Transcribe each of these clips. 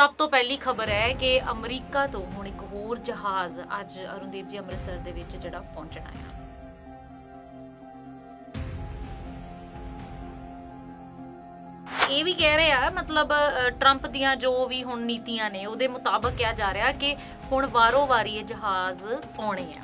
ਸਭ ਤੋਂ ਪਹਿਲੀ ਖਬਰ ਹੈ ਕਿ ਅਮਰੀਕਾ ਤੋਂ ਹੁਣ ਇੱਕ ਹੋਰ ਜਹਾਜ਼ ਅੱਜ ਅਰੁਣਦੀਪ ਜੀ ਅੰਮ੍ਰਿਤਸਰ ਦੇ ਵਿੱਚ ਜਿਹੜਾ ਪਹੁੰਚਣਾ ਹੈ। ਇਹ ਵੀ ਕਹਿ ਰਹੇ ਆ ਮਤਲਬ ਟਰੰਪ ਦੀਆਂ ਜੋ ਵੀ ਹੁਣ ਨੀਤੀਆਂ ਨੇ, ਉਹਦੇ ਮੁਤਾਬਕ ਕਿਹਾ ਜਾ ਰਿਹਾ ਕਿ ਹੁਣ ਵਾਰੋ ਵਾਰੀ ਇਹ ਜਹਾਜ਼ ਆਉਣੇ ਆ।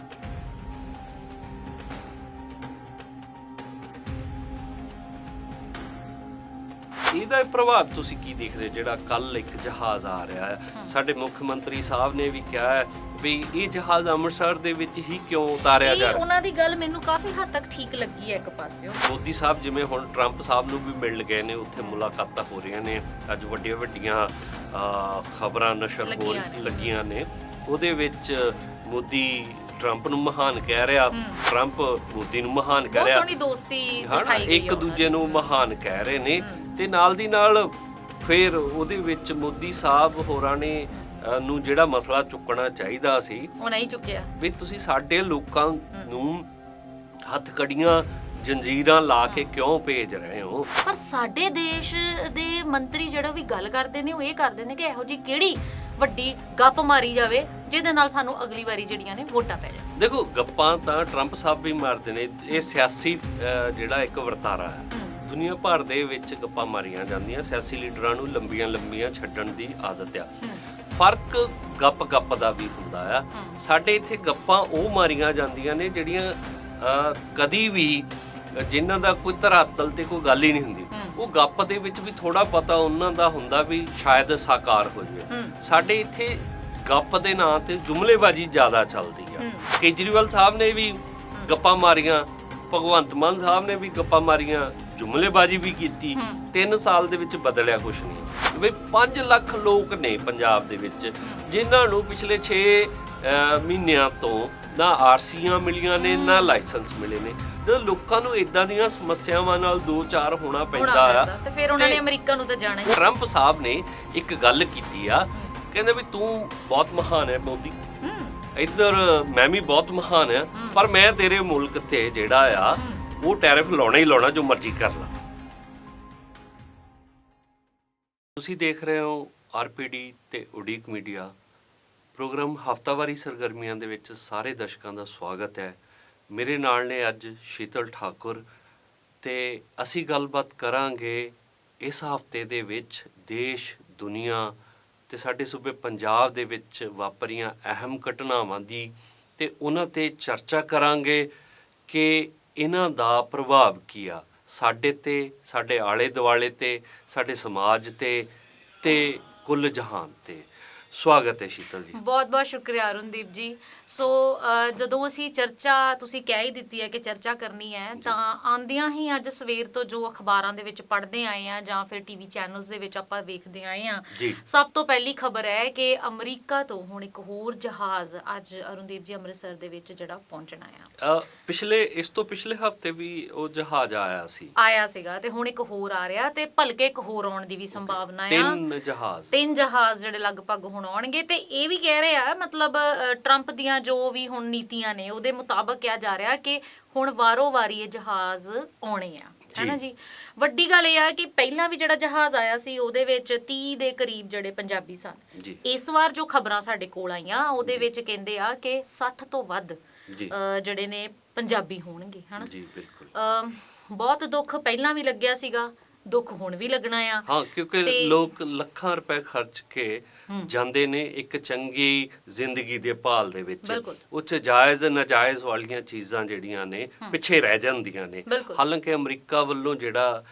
ਇਹਦਾ ਪ੍ਰਭਾਵ ਤੁਸੀਂ ਕੀ ਦੇਖਦੇ ਜਿਹੜਾ ਕੱਲ ਇੱਕ ਜਹਾਜ਼ ਆ ਰਿਹਾ ਹੈ। ਸਾਡੇ ਮੁੱਖ ਮੰਤਰੀ ਸਾਹਿਬ ਨੇ ਵੀ ਕਿਹਾ ਹੈ ਵੀ ਇਹ ਜਹਾਜ਼ ਅੰਮ੍ਰਿਤਸਰ ਦੇ ਵਿੱਚ ਹੀ ਕਿਉਂ ਉਤਾਰਿਆ ਜਾ ਰਿਹਾ ਉਹਨਾਂ ਦੀ ਗੱਲ ਮੈਨੂੰ ਕਾਫੀ ਹੱਦ ਤੱਕ ਠੀਕ ਲੱਗੀ ਹੈ ਇੱਕ ਪਾਸਿਓਂ। ਮੋਦੀ ਸਾਹਿਬ ਜਿਵੇਂ ਹੁਣ ਟਰੰਪ ਸਾਹਿਬ ਨੂੰ ਵੀ ਮਿਲ ਗਏ ਨੇ ਉੱਥੇ ਮੁਲਾਕਾਤਾਂ ਹੋ ਰਹੀਆਂ ਨੇ। ਅੱਜ ਵੱਡੀਆਂ ਵੱਡੀਆਂ ਖਬਰਾਂ ਨਸ਼ਰ ਹੋ। ਲੱਗੀਆਂ ਨੇ। ਉਹਦੇ ਵਿੱਚ ਮੋਦੀ ਟਰੰਪ ਨੂੰ ਮਹਾਨ ਕਹਿ ਰਿਹਾ। ਟਰੰਪ ਮੋਦੀ ਨੂੰ ਮਹਾਨ ਕਹਿ ਬਹੁਤ ਰਿਹਾ। ਸੋਹਣੀ ਦੋਸਤੀ ਦਿਖਾਈ ਗਈ ਇੱਕ ਦੂਜੇ ਨੂੰ ਮਹਾਨ ਕਹਿ ਰਹੇ ਨੇ। ਤੇ ਨਾਲ ਦੀ ਨਾਲ ਫਿਰ ਉਹਦੇ ਵਿੱਚ ਮੋਦੀ ਸਾਹਿਬ ਹੋਰਾਂ ਨੇ ਨੂੰ ਜਿਹੜਾ ਮਸਲਾ ਚੁੱਕਣਾ ਚਾਹੀਦਾ ਸੀ ਉਹ ਨਹੀਂ ਚੁੱਕਿਆ। ਵੀ ਤੁਸੀਂ ਸਾਡੇ ਲੋਕਾਂ ਨੂੰ ਹੱਥ ਕੜੀਆਂ ਜੰਜੀਰਾਂ ਲਾ ਕੇ ਕਿਉਂ ਭੇਜ ਰਹੇ ਹੋ? ਪਰ ਸਾਡੇ ਦੇਸ਼ ਦੇ ਮੰਤਰੀ ਜਿਹੜੇ ਵੀ ਗੱਲ ਕਰਦੇ ਨੇ ਉਹ ਇਹ ਕਰਦੇ ਨੇ ਕਿ ਇਹੋ ਜੀ ਕਿਹੜੀ ਵੱਡੀ ਗੱਪ ਮਾਰੀ ਜਾਵੇ ਜਿਹਦੇ ਨਾਲ ਸਾਨੂੰ ਅਗਲੀ ਵਾਰੀ ਜਿਹੜੀਆਂ ਨੇ ਵੋਟਾਂ ਪੈ ਜਾਣ। ਦੇਖੋ ਗੱਪਾਂ ਤਾਂ ਟਰੰਪ ਸਾਹਿਬ ਵੀ ਮਾਰਦੇ ਨੇ। ਇਹ ਸਿਆਸੀ ਜਿਹੜਾ ਇੱਕ ਵਰਤਾਰਾ ਹੈ। ਦੁਨੀਆ ਭਰ ਦੇ ਵਿੱਚ ਗੱਪਾਂ ਮਾਰੀਆਂ ਜਾਂਦੀਆਂ। ਸਿਆਸੀ ਲੀਡਰਾਂ ਨੂੰ ਲੰਬੀਆਂ ਲੰਬੀਆਂ ਛੱਡਣ ਦੀ ਆਦਤ ਆ। ਫ਼ਰਕ ਗੱਪ-ਗੱਪ ਦਾ ਵੀ ਹੁੰਦਾ ਆ। ਸਾਡੇ ਇੱਥੇ ਗੱਪਾਂ ਉਹ ਮਾਰੀਆਂ ਜਾਂਦੀਆਂ ਨੇ ਜਿਹੜੀਆਂ ਕਦੀ ਵੀ ਜਿਨ੍ਹਾਂ ਦਾ ਕੋਈ ਧਰਾਤਲ ਤੇ ਕੋਈ ਗੱਲ ਹੀ ਨਹੀਂ ਹੁੰਦੀ। ਉਹ ਗੱਪ ਦੇ ਵਿੱਚ ਵੀ ਥੋੜਾ ਪਤਾ ਉਹਨਾਂ ਦਾ ਹੁੰਦਾ ਵੀ ਸ਼ਾਇਦ ਸਾਕਾਰ ਹੋ ਜਾਵੇ। ਸਾਡੇ ਇੱਥੇ ਗੱਪ ਦੇ ਨਾਂ ਤੇ ਜੁਮਲੇਬਾਜ਼ੀ ਜ਼ਿਆਦਾ ਚੱਲਦੀ ਆ। ਕੇਜਰੀਵਾਲ ਸਾਹਿਬ ਨੇ ਵੀ ਗੱਪਾਂ ਮਾਰੀਆਂ ਭਗਵੰਤ ਮਾਨ ਸਾਹਿਬ ਨੇ ਵੀ ਗੱਪਾਂ ਮਾਰੀਆਂ ਜੁਮਲੇਬਾਜ਼ੀ ਵੀ ਕੀਤੀ। ਹੂੰ। 3 ਸਾਲ ਦੇ ਵਿੱਚ ਬਦਲਿਆ ਕੁਝ ਨਹੀਂ। ਵੀ 5 ਲੱਖ ਲੋਕ ਨੇ ਪੰਜਾਬ ਦੇ ਵਿੱਚ ਜਿਨ੍ਹਾਂ ਨੂੰ ਪਿਛਲੇ 6 ਮਹੀਨਿਆਂ ਤੋਂ ਨਾ ਆਰਸੀਆਂ ਮਿਲੀਆਂ ਨੇ ਨਾ ਲਾਇਸੈਂਸ ਮਿਲੇ ਨੇ। ਜਦੋਂ ਲੋਕਾਂ ਨੂੰ ਇਦਾਂ ਦੀਆਂ ਸਮੱਸਿਆਵਾਂ ਨਾਲ ਦੋ ਚਾਰ ਹੋਣਾ ਪੈਂਦਾ ਆ। ਤੇ ਫਿਰ ਉਹਨਾਂ ਨੇ ਅਮਰੀਕਾ ਨੂੰ ਤਾਂ ਜਾਣਾ ਹੀ। ਟਰੰਪ ਸਾਹਿਬ ਨੇ ਇੱਕ ਗੱਲ ਕੀਤੀ ਆ। ਕਹਿੰਦੇ ਵੀ ਤੂੰ ਬਹੁਤ ਮਹਾਨ ਹੈ ਮੋਦੀ। ਇੱਧਰ ਮੈਂ ਵੀ ਬਹੁਤ ਮਹਾਨ ਆ। ਪਰ ਮੈਂ ਤੇਰੇ ਮੁਲਕ ਤੇ ਜਿਹੜਾ ਆ ਉਹ ਟੈਰਿਫ ਲਾਉਣਾ ਹੀ ਲਾਉਣਾ ਜੋ ਮਰਜ਼ੀ ਕਰ ਲਾ। ਤੁਸੀਂ ਦੇਖ ਰਹੇ ਹੋ ਆਰਪੀਡੀ ਤੇ ਉਡੀਕ ਮੀਡੀਆ। ਪ੍ਰੋਗਰਾਮ ਹਫਤਾਵਾਰੀ ਸਰਗਰਮੀਆਂ ਦੇ ਵਿੱਚ ਸਾਰੇ ਦਰਸ਼ਕਾਂ ਦਾ ਸਵਾਗਤ ਹੈ। ਮੇਰੇ ਨਾਲ ਨੇ ਅੱਜ ਸ਼ੀਤਲ ਠਾਕੁਰ ਤੇ ਅਸੀਂ ਗੱਲਬਾਤ ਕਰਾਂਗੇ ਇਸ ਹਫ਼ਤੇ ਦੇ ਵਿੱਚ ਦੇਸ਼, ਦੁਨੀਆ ਤੇ ਸਾਡੇ ਸੂਬੇ ਪੰਜਾਬ ਦੇ ਵਿੱਚ ਵਾਪਰੀਆਂ ਅਹਿਮ ਘਟਨਾਵਾਂ ਦੀ ਤੇ ਉਹਨਾਂ ਤੇ ਚਰਚਾ ਕਰਾਂਗੇ ਕਿ ਇਹਨਾਂ ਦਾ ਪ੍ਰਭਾਵ ਕੀ ਆ ਸਾਡੇ ਤੇ, ਸਾਡੇ ਆਲੇ ਦੁਆਲੇ ਤੇ, ਸਾਡੇ ਸਮਾਜ ਤੇ ਤੇ ਕੁੱਲ ਜਹਾਨ ਤੇ। ਸਵਾਗਤ ਹੈ ਸ਼ੀਤਲ ਜੀ। ਬਹੁਤ ਬਹੁਤ ਸ਼ੁਕਰੀਆ ਅਰੁਣਦੀਪ ਜੀ। ਸੋ ਜਦੋਂ ਅਸੀਂ ਚਰਚਾ ਤੁਸੀਂ ਕਹਿ ਹੀ ਦਿੱਤੀ ਹੈ ਕਿ ਚਰਚਾ ਕਰਨੀ ਹੈ ਤਾਂ ਆਂਦਿਆਂ ਹੀ ਅੱਜ ਸਵੇਰ ਤੋਂ ਜੋ ਅਖਬਾਰਾਂ ਦੇ ਵਿੱਚ ਪੜ੍ਹਦੇ ਆਏ ਆ ਜਾਂ ਫਿਰ ਟੀਵੀ ਚੈਨਲਸ ਦੇ ਵਿੱਚ ਆਪਾਂ ਵੇਖਦੇ ਆਏ ਆ ਸਭ ਤੋਂ ਪਹਿਲੀ ਖਬਰ ਹੈ ਕਿ ਅਮਰੀਕਾ ਤੋਂ ਹੁਣ ਇੱਕ ਹੋਰ ਜਹਾਜ਼ ਅੱਜ ਅਰੁਣਦੀਪ ਜੀ ਅੰਮ੍ਰਿਤਸਰ ਦੇ ਵਿੱਚ ਜਿਹੜਾ ਪਹੁੰਚਣਾ ਆ ਪਿਛਲੇ ਇਸ ਤੋਂ ਪਿਛਲੇ ਹਫ਼ਤੇ ਵੀ ਉਹ ਜਹਾਜ਼ ਆਇਆ ਸੀ। ਆਇਆ ਸੀਗਾ ਤੇ ਹੁਣ ਇੱਕ ਹੋਰ ਆ ਰਿਹਾ ਤੇ ਭਲਕੇ ਇੱਕ ਹੋਰ ਆਉਣ ਦੀ ਵੀ ਸੰਭਾਵਨਾ ਆ। ਤਿੰਨ ਜਹਾਜ਼। ਤਿੰਨ ਜਹਾਜ਼ ਜਿਹੜੇ ਲਗਭਗ ਹੁਣ ਆਉਣਗੇ ਤੇ ਇਹ ਵੀ ਕਹਿ ਰਹੇ ਆ ਮਤਲਬ ਟਰੰਪ ਦੀਆਂ ਜੋ ਵੀ ਹੁਣ ਨੀਤੀਆਂ ਨੇ ਉਹਦੇ ਮੁਤਾਬਕ ਕਿਹਾ ਜਾ ਰਿਹਾ ਕਿ ਹੁਣ ਵਾਰੋ ਵਾਰੀ ਇਹ ਜਹਾਜ਼ ਆਉਣੇ ਆ। ਹੈਨਾ ਜੀ? ਵੱਡੀ ਗੱਲ ਇਹ ਆ ਕਿ ਪਹਿਲਾਂ ਵੀ ਜਿਹੜਾ ਜਹਾਜ਼ ਆਇਆ ਸੀ ਉਹਦੇ ਵਿੱਚ 30 ਦੇ ਕਰੀਬ ਜਿਹੜੇ ਪੰਜਾਬੀ ਸਨ। ਇਸ ਵਾਰ ਜੋ ਖਬਰਾਂ ਸਾਡੇ ਕੋਲ ਆਈਆਂ ਉਹਦੇ ਵਿੱਚ ਕਹਿੰਦੇ ਆ ਕਿ 60 ਤੋਂ ਵੱਧ ਜਿਹੜੇ ਨੇ ਪੰਜਾਬੀ ਹੋਣਗੇ ਹਨਾ? ਜੀ ਬਿਲਕੁਲ। ਬਹੁਤ ਦੁੱਖ ਪਹਿਲਾਂ ਵੀ ਲੱਗਿਆ ਸੀਗਾ ਦੁੱਖ ਹੁਣ ਵੀ ਲੱਗਣਾ ਆ। ਹਾਂ ਕਿਉਂਕਿ ਲੋਕ ਲੱਖਾਂ ਰੁਪਏ ਖਰਚ ਕੇ ਜਾਂਦੇ ਨੇ ਇੱਕ ਚੰਗੀ ਜ਼ਿੰਦਗੀ ਦੇ ਭਾਲ ਦੇ ਵਿੱਚ। ਉੱਚ ਜਾਇਜ਼ ਨਜਾਇਜ਼ ਵਾਲੀਆਂ ਚੀਜ਼ਾਂ ਜਿਹੜੀਆਂ ਨੇ ਪਿੱਛੇ ਰਹਿ ਜਾਂਦੀਆਂ ਨੇ। ਹਾਲਾਂਕਿ ਅਮਰੀਕਾ ਵੱਲੋਂ ਜਿਹੜਾ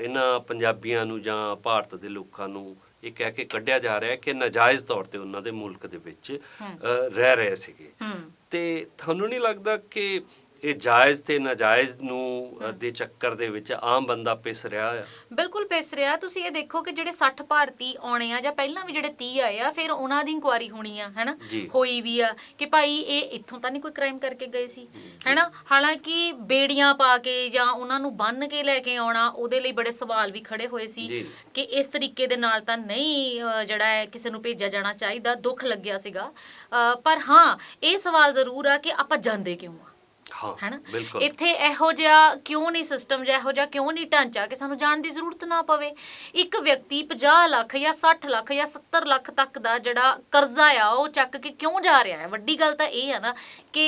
ਇਹਨਾਂ ਪੰਜਾਬੀਆਂ ਨੂੰ ਜਾਂ ਭਾਰਤ ਦੇ ਲੋਕਾਂ ਨੂੰ ਇਹ ਕਹਿ ਕੇ ਕੱਢਿਆ ਜਾ ਰਿਹਾ ਹੈ ਕਿ ਨਜਾਇਜ਼ ਤੌਰ ਤੇ ਉਹਨਾਂ ਦੇ ਮੁਲਕ ਦੇ ਵਿੱਚ ਰਹਿ ਰਹੇ ਸੀਗੇ। ਤੇ ਤੁਹਾਨੂੰ ਨਹੀਂ ਲੱਗਦਾ ਕਿ ਇਹ ਜਾਇਜ਼ ਤੇ ਨਾਜਾਇਜ਼ ਨੂੰ ਦੇ ਚੱਕਰ ਦੇ ਵਿੱਚ ਆਮ ਬੰਦਾ ਪਿਸ ਰਿਹਾ ਆ? ਬਿਲਕੁਲ ਪਿਸ ਰਿਹਾ। ਤੁਸੀਂ ਇਹ ਦੇਖੋ ਕਿ ਜਿਹੜੇ 60 ਭਾਰਤੀ ਆਉਣੇ ਆ ਜਾਂ ਪਹਿਲਾਂ ਵੀ ਜਿਹੜੇ 30 ਆਏ ਆ ਫਿਰ ਉਹਨਾਂ ਦੀ ਇਨਕੁਆਰੀ ਹੋਣੀ ਆ ਹੈਨਾ? ਜੀ। ਹੋਈ ਵੀ ਆ ਕਿ ਭਾਈ ਇਹ ਇੱਥੋਂ ਤਾਂ ਨਹੀਂ ਕੋਈ ਕ੍ਰਾਈਮ ਕਰਕੇ ਗਏ ਸੀ ਹੈਨਾ? ਹਾਲਾਂਕਿ ਬੇੜੀਆਂ ਪਾ ਕੇ ਜਾਂ ਉਹਨਾਂ ਨੂੰ ਬੰਨ ਕੇ ਲੈ ਕੇ ਆਉਣਾ ਉਹਦੇ ਲਈ ਬੜੇ ਸਵਾਲ ਵੀ ਖੜੇ ਹੋਏ ਸੀ। ਕਿ ਇਸ ਤਰੀਕੇ ਦੇ ਨਾਲ ਤਾਂ ਨਹੀਂ ਜਿਹੜਾ ਹੈ ਕਿਸੇ ਨੂੰ ਭੇਜਿਆ ਜਾਣਾ ਚਾਹੀਦਾ ਦੁੱਖ ਲੱਗਿਆ ਸੀਗਾ। ਪਰ ਹਾਂ ਇਹ ਸਵਾਲ ਜ਼ਰੂਰ ਆ ਕਿ ਆਪਾਂ ਜਾਂਦੇ ਕਿਉਂ ਆ? ਹਾਂ ਇੱਥੇ ਇਹੋ ਜਿਹਾ ਕਿਉਂ ਨਹੀਂ ਸਿਸਟਮ ਜਾਂ ਇਹੋ ਜਿਹਾ ਕਿਉਂ ਨਹੀਂ ਢਾਂਚਾ ਕਿ ਸਾਨੂੰ ਜਾਣ ਦੀ ਜ਼ਰੂਰਤ ਨਾ ਪਵੇ? ਇੱਕ ਵਿਅਕਤੀ 50 ਲੱਖ ਜਾਂ 60 ਲੱਖ ਜਾਂ 70 ਲੱਖ ਤੱਕ ਦਾ ਜਿਹੜਾ ਕਰਜ਼ਾ ਆ ਉਹ ਚੱਕ ਕੇ ਕਿਉਂ ਜਾ ਰਿਹਾ ਹੈ? ਵੱਡੀ ਗੱਲ ਤਾਂ ਇਹ ਆ ਨਾ ਕਿ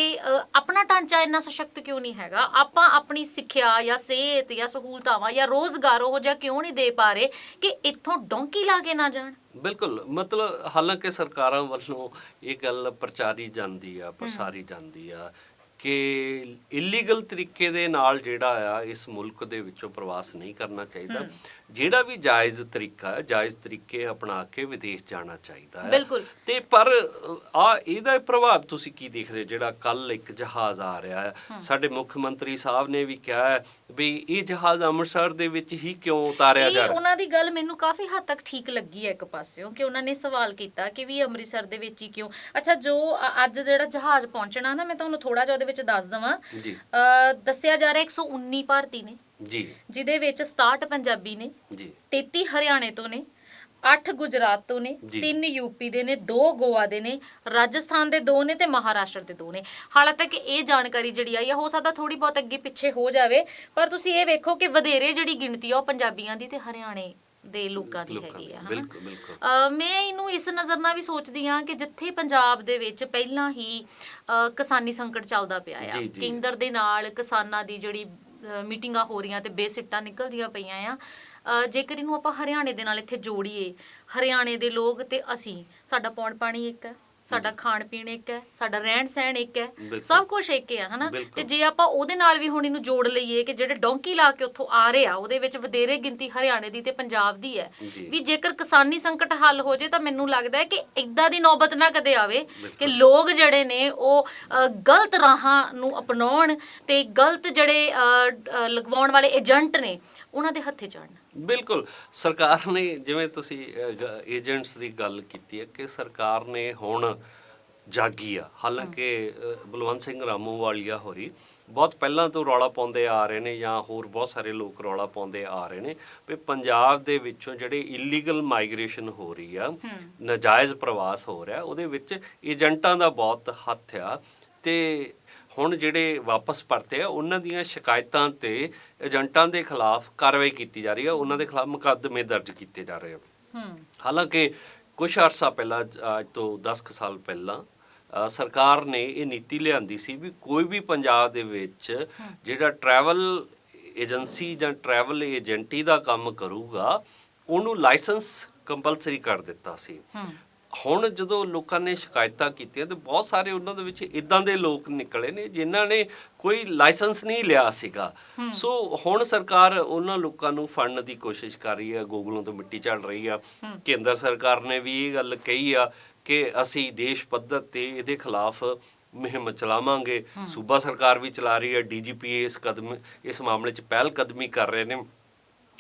ਆਪਣਾ ਢਾਂਚਾ ਇੰਨਾ ਸਸ਼ਕਤ ਕਿਉਂ ਨਹੀਂ ਹੈਗਾ? ਆਪਾਂ ਆਪਣੀ ਸਿੱਖਿਆ ਜਾਂ ਸਿਹਤ ਜਾਂ ਸਹੂਲਤਾਵਾਂ ਜਾਂ ਰੋਜ਼ਗਾਰ ਉਹ ਜਿਹਾ ਕਿਉਂ ਨਹੀਂ ਦੇ ਪਾ ਰਹੇ ਕਿ ਇੱਥੋਂ ਡੋਂਕੀ ਲਾ ਕੇ ਨਾ ਜਾਣ? ਬਿਲਕੁਲ ਮਤਲਬ ਹਾਲਾਂਕਿ ਸਰਕਾਰਾਂ ਵੱਲੋਂ ਇਹ ਗੱਲ ਪ੍ਰਚਾਰੀ ਜਾਂਦੀ ਆ ਪ੍ਰਸਾਰੀ ਜਾਂਦੀ ਆ ਕਿ ਇਲੀਗਲ ਤਰੀਕੇ ਦੇ ਨਾਲ ਜਿਹੜਾ ਆ ਇਸ ਮੁਲਕ ਦੇ ਵਿੱਚੋਂ ਪ੍ਰਵਾਸ ਨਹੀਂ ਕਰਨਾ ਚਾਹੀਦਾ। ਜਿਹੜਾ ਵੀ ਜਾਇਜ਼ ਤਰੀਕਾ ਜਾਇਜ਼ ਤਰੀਕੇ ਅਪਣਾ ਕੇ ਵਿਦੇਸ਼ ਜਾਣਾ ਚਾਹੀਦਾ ਹੈ। ਬਿਲਕੁਲ। ਤੇ ਪਰ ਆ ਇਹਦਾ ਪ੍ਰਭਾਵ ਤੁਸੀਂ ਕੀ ਦੇਖਦੇ? ਜਿਹੜਾ ਕੱਲ ਇੱਕ ਜਹਾਜ਼ ਆ ਰਿਹਾ ਹੈ। ਸਾਡੇ ਮੁੱਖ ਮੰਤਰੀ ਸਾਹਿਬ ਨੇ ਵੀ ਕਿਹਾ ਹੈ ਵੀ ਇਹ ਜਹਾਜ਼ ਅੰਮ੍ਰਿਤਸਰ ਦੇ ਵਿੱਚ ਹੀ ਕਿਉਂ ਉਤਾਰਿਆ ਜਾ ਰਿਹਾ? ਉਹਨਾਂ ਦੀ ਗੱਲ ਮੈਨੂੰ ਕਾਫੀ ਹੱਦ ਤੱਕ ਠੀਕ ਲੱਗੀ ਹੈ ਇੱਕ ਪਾਸਿਓਂ ਕਿ ਉਹਨਾਂ ਨੇ ਸਵਾਲ ਕੀਤਾ ਕਿ ਵੀ ਅੰਮ੍ਰਿਤਸਰ ਦੇ ਵਿੱਚ ਹੀ ਕਿਉਂ? ਅੱਛਾ ਜੋ ਅੱਜ ਜਿਹੜਾ ਜਹਾਜ਼ ਪਹੁੰਚਣਾ ਨਾ ਮੈਂ ਤੁਹਾਨੂੰ ਥੋੜਾ ਜਿਹਾ ਉਹਦੇ ਵਿੱਚ ਦੱਸ ਦਵਾਂ। ਜੀ। ਅ, ਦੱਸਿਆ ਜਾ ਰਿਹਾ 119 ਭਾਰਤੀ ਨੇ। ਜੀ। ਜਿਹਦੇ ਵਿੱਚ 67 ਪੰਜਾਬੀ ਨੇ ਜੀ। 33 ਹਰਿਆਣੇ ਤੋਂ ਨੇ 8 ਗੁਜਰਾਤ ਤੋਂ ਨੇ ਜੀ। 3 ਯੂਪੀ ਦੇ ਨੇ 2 ਗੋਆ ਦੇ ਨੇ ਰਾਜਸਥਾਨ ਦੇ 2 ਨੇ ਤੇ ਮਹਾਰਾਸ਼ਟਰ ਦੇ 2 ਨੇ। ਹਾਲਾਂਕਿ ਕਿ ਇਹ ਜਾਣਕਾਰੀ ਜਿਹੜੀ ਆਈ ਆ ਹੋ ਸਕਦਾ ਥੋੜੀ ਬਹੁਤ ਅੱਗੇ ਪਿੱਛੇ ਹੋ ਜਾਵੇ ਪਰ ਤੁਸੀਂ ਇਹ ਵੇਖੋ ਕਿ ਵਧੇਰੇ ਜਿਹੜੀ ਗਿਣਤੀ ਆ ਉਹ ਪੰਜਾਬੀਆਂ ਦੀ ਤੇ ਹਰਿਆਣੇ ਦੇ ਲੋਕਾਂ ਦੀ ਹੈਗੀ ਆ ਬਿਲਕੁਲ ਬਿਲਕੁਲ। ਮੈਂ ਇਹਨੂੰ ਇਸ ਨਜ਼ਰ ਨਾਲ ਵੀ ਸੋਚਦੀ ਹਾਂ ਕਿ ਜਿੱਥੇ ਪੰਜਾਬ ਦੇ ਵਿੱਚ ਪਹਿਲਾਂ ਹੀ ਕਿਸਾਨੀ ਸੰਕਟ ਚੱਲਦਾ ਪਿਆ ਆ। ਕੇਂਦਰ ਦੇ ਨਾਲ ਕਿਸਾਨਾਂ ਦੀ ਜਿਹੜੀ ਮੀਟਿੰਗਾਂ ਹੋ ਰਹੀਆਂ ਤੇ ਬੇਸਿੱਟਾਂ ਨਿਕਲਦੀਆਂ ਪਈਆਂ ਆ। ਜੇਕਰ ਇਹਨੂੰ ਆਪਾਂ ਹਰਿਆਣੇ ਦੇ ਨਾਲ ਇੱਥੇ ਜੋੜੀਏ, ਹਰਿਆਣੇ ਦੇ ਲੋਕ ਤੇ ਅਸੀਂ, ਸਾਡਾ ਪੌਣ ਪਾਣੀ ਇੱਕ ਹੈ। ਸਾਡਾ ਖਾਣ ਪੀਣ ਇੱਕ ਹੈ ਸਾਡਾ ਰਹਿਣ ਸਹਿਣ ਇੱਕ ਹੈ। ਸਭ ਕੁਝ ਇੱਕ ਹੈ ਹਨਾ। ਤੇ ਜੇ ਆਪਾਂ ਉਹਦੇ ਨਾਲ ਵੀ ਹੁਣ ਇਹਨੂੰ ਜੋੜ ਲਈਏ ਕਿ ਜਿਹੜੇ ਡੋਂਕੀ ਲਾ ਕੇ ਉੱਥੋਂ ਆ ਰਹੇ ਆ ਉਹਦੇ ਵਿੱਚ ਵਧੇਰੇ ਗਿਣਤੀ ਹਰਿਆਣੇ ਦੀ ਤੇ ਪੰਜਾਬ ਦੀ ਹੈ। ਵੀ ਜੇਕਰ ਕਿਸਾਨੀ ਸੰਕਟ ਹੱਲ ਹੋ ਜੇ ਤਾਂ ਮੈਨੂੰ ਲੱਗਦਾ ਹੈ ਕਿ ਇਦਾਂ ਦੀ ਨੌਬਤ ਨਾ ਕਦੇ ਆਵੇ ਕਿ। ਲੋਕ ਜਿਹੜੇ ਨੇ ਉਹ ਗਲਤ ਰਾਹਾਂ ਨੂੰ ਅਪਣਾਉਣ ਤੇ ਗਲਤ ਜਿਹੜੇ ਲਗਵਾਉਣ ਵਾਲੇ ਏਜੰਟ ਨੇ ਉਹਨਾਂ ਦੇ ਹੱਥੇ ਜਾਣ ਬਿਲਕੁਲ। ਸਰਕਾਰ ਨੇ ਜਿਵੇਂ ਤੁਸੀਂ ਏਜੰਟਸ ਦੀ ਗੱਲ ਕੀਤੀ ਹੈ ਕਿ ਸਰਕਾਰ ਨੇ ਹੁਣ ਜਾਗੀ ਆ। ਹਾਲਾਂਕਿ ਬਲਵੰਤ ਸਿੰਘ ਰਾਮੂਵਾਲੀਆ ਹੋਰੀ ਬਹੁਤ ਪਹਿਲਾਂ ਤੋਂ ਰੌਲਾ ਪਾਉਂਦੇ ਆ ਰਹੇ ਨੇ ਜਾਂ ਹੋਰ ਬਹੁਤ ਸਾਰੇ ਲੋਕ ਰੌਲਾ ਪਾਉਂਦੇ ਆ ਰਹੇ ਨੇ ਵੀ ਪੰਜਾਬ ਦੇ ਵਿੱਚੋਂ ਜਿਹੜੇ ਇਲੀਗਲ ਮਾਈਗ੍ਰੇਸ਼ਨ ਹੋ ਰਹੀ ਆ ਨਜਾਇਜ਼ ਪ੍ਰਵਾਸ ਹੋ ਰਿਹਾ ਉਹਦੇ ਵਿੱਚ ਏਜੰਟਾਂ ਦਾ ਬਹੁਤ ਹੱਥ ਆ ਤੇ ਹੁਣ ਜਿਹੜੇ ਵਾਪਸ ਪਰਤੇ ਆ ਉਹਨਾਂ ਦੀਆਂ ਸ਼ਿਕਾਇਤਾਂ ਤੇ ਏਜੰਟਾਂ ਦੇ ਖਿਲਾਫ ਕਾਰਵਾਈ ਕੀਤੀ ਜਾ ਰਹੀ ਹੈ ਉਹਨਾਂ ਦੇ ਖਿਲਾਫ ਮੁਕੱਦਮੇ ਦਰਜ ਕੀਤੇ ਜਾ ਰਹੇ ਆ। ਹੂੰ। ਹਾਲਾਂਕਿ ਕੁਝ ਅਰਸਾ ਪਹਿਲਾਂ ਅੱਜ ਤੋਂ 10 ਕੁ ਸਾਲ ਪਹਿਲਾਂ ਸਰਕਾਰ ਨੇ ਇਹ ਨੀਤੀ ਲਿਆਂਦੀ ਸੀ ਵੀ ਕੋਈ ਵੀ ਪੰਜਾਬ ਦੇ ਵਿੱਚ ਜਿਹੜਾ ਟਰੈਵਲ ਏਜੰਸੀ ਜਾਂ ਟਰੈਵਲ ਏਜੰਟੀ ਦਾ ਕੰਮ ਕਰੂਗਾ ਉਹਨੂੰ ਲਾਇਸੈਂਸ ਕੰਪਲਸਰੀ ਕਰ ਦਿੱਤਾ ਸੀ। ਹੁਣ ਜਦੋਂ ਲੋਕਾਂ ਨੇ ਸ਼ਿਕਾਇਤਾਂ ਕੀਤੀਆਂ ਤੇ ਬਹੁਤ ਸਾਰੇ ਉਹਨਾਂ ਦੇ ਵਿੱਚ ਇਦਾਂ ਦੇ ਲੋਕ ਨਿਕਲੇ ਨੇ ਜਿਨ੍ਹਾਂ ਨੇ ਕੋਈ ਲਾਇਸੈਂਸ ਨਹੀਂ ਲਿਆ ਸੀਗਾ। ਸੋ ਹੁਣ ਸਰਕਾਰ ਉਹਨਾਂ ਲੋਕਾਂ ਨੂੰ ਫੜਨ ਦੀ ਕੋਸ਼ਿਸ਼ ਕਰ ਰਹੀ ਹੈ ਗੂਗਲੋਂ ਤੋਂ ਮਿੱਟੀ ਝੜ ਰਹੀ ਆ। ਕੇਂਦਰ ਸਰਕਾਰ ਨੇ ਵੀ ਇਹ ਗੱਲ ਕਹੀ ਆ ਕਿ ਅਸੀਂ ਦੇਸ਼ ਪੱਧਰ ਤੇ ਇਹਦੇ ਖਿਲਾਫ ਮੁਹਿੰਮ ਚਲਾਵਾਂਗੇ। ਸੂਬਾ ਸਰਕਾਰ ਵੀ ਚਲਾ ਰਹੀ ਹੈ ਡੀਜੀਪੀ ਇਸ ਕਦਮ ਇਸ ਮਾਮਲੇ 'ਚ ਪਹਿਲ ਕਦਮੀ ਕਰ ਰਹੇ ਨੇ।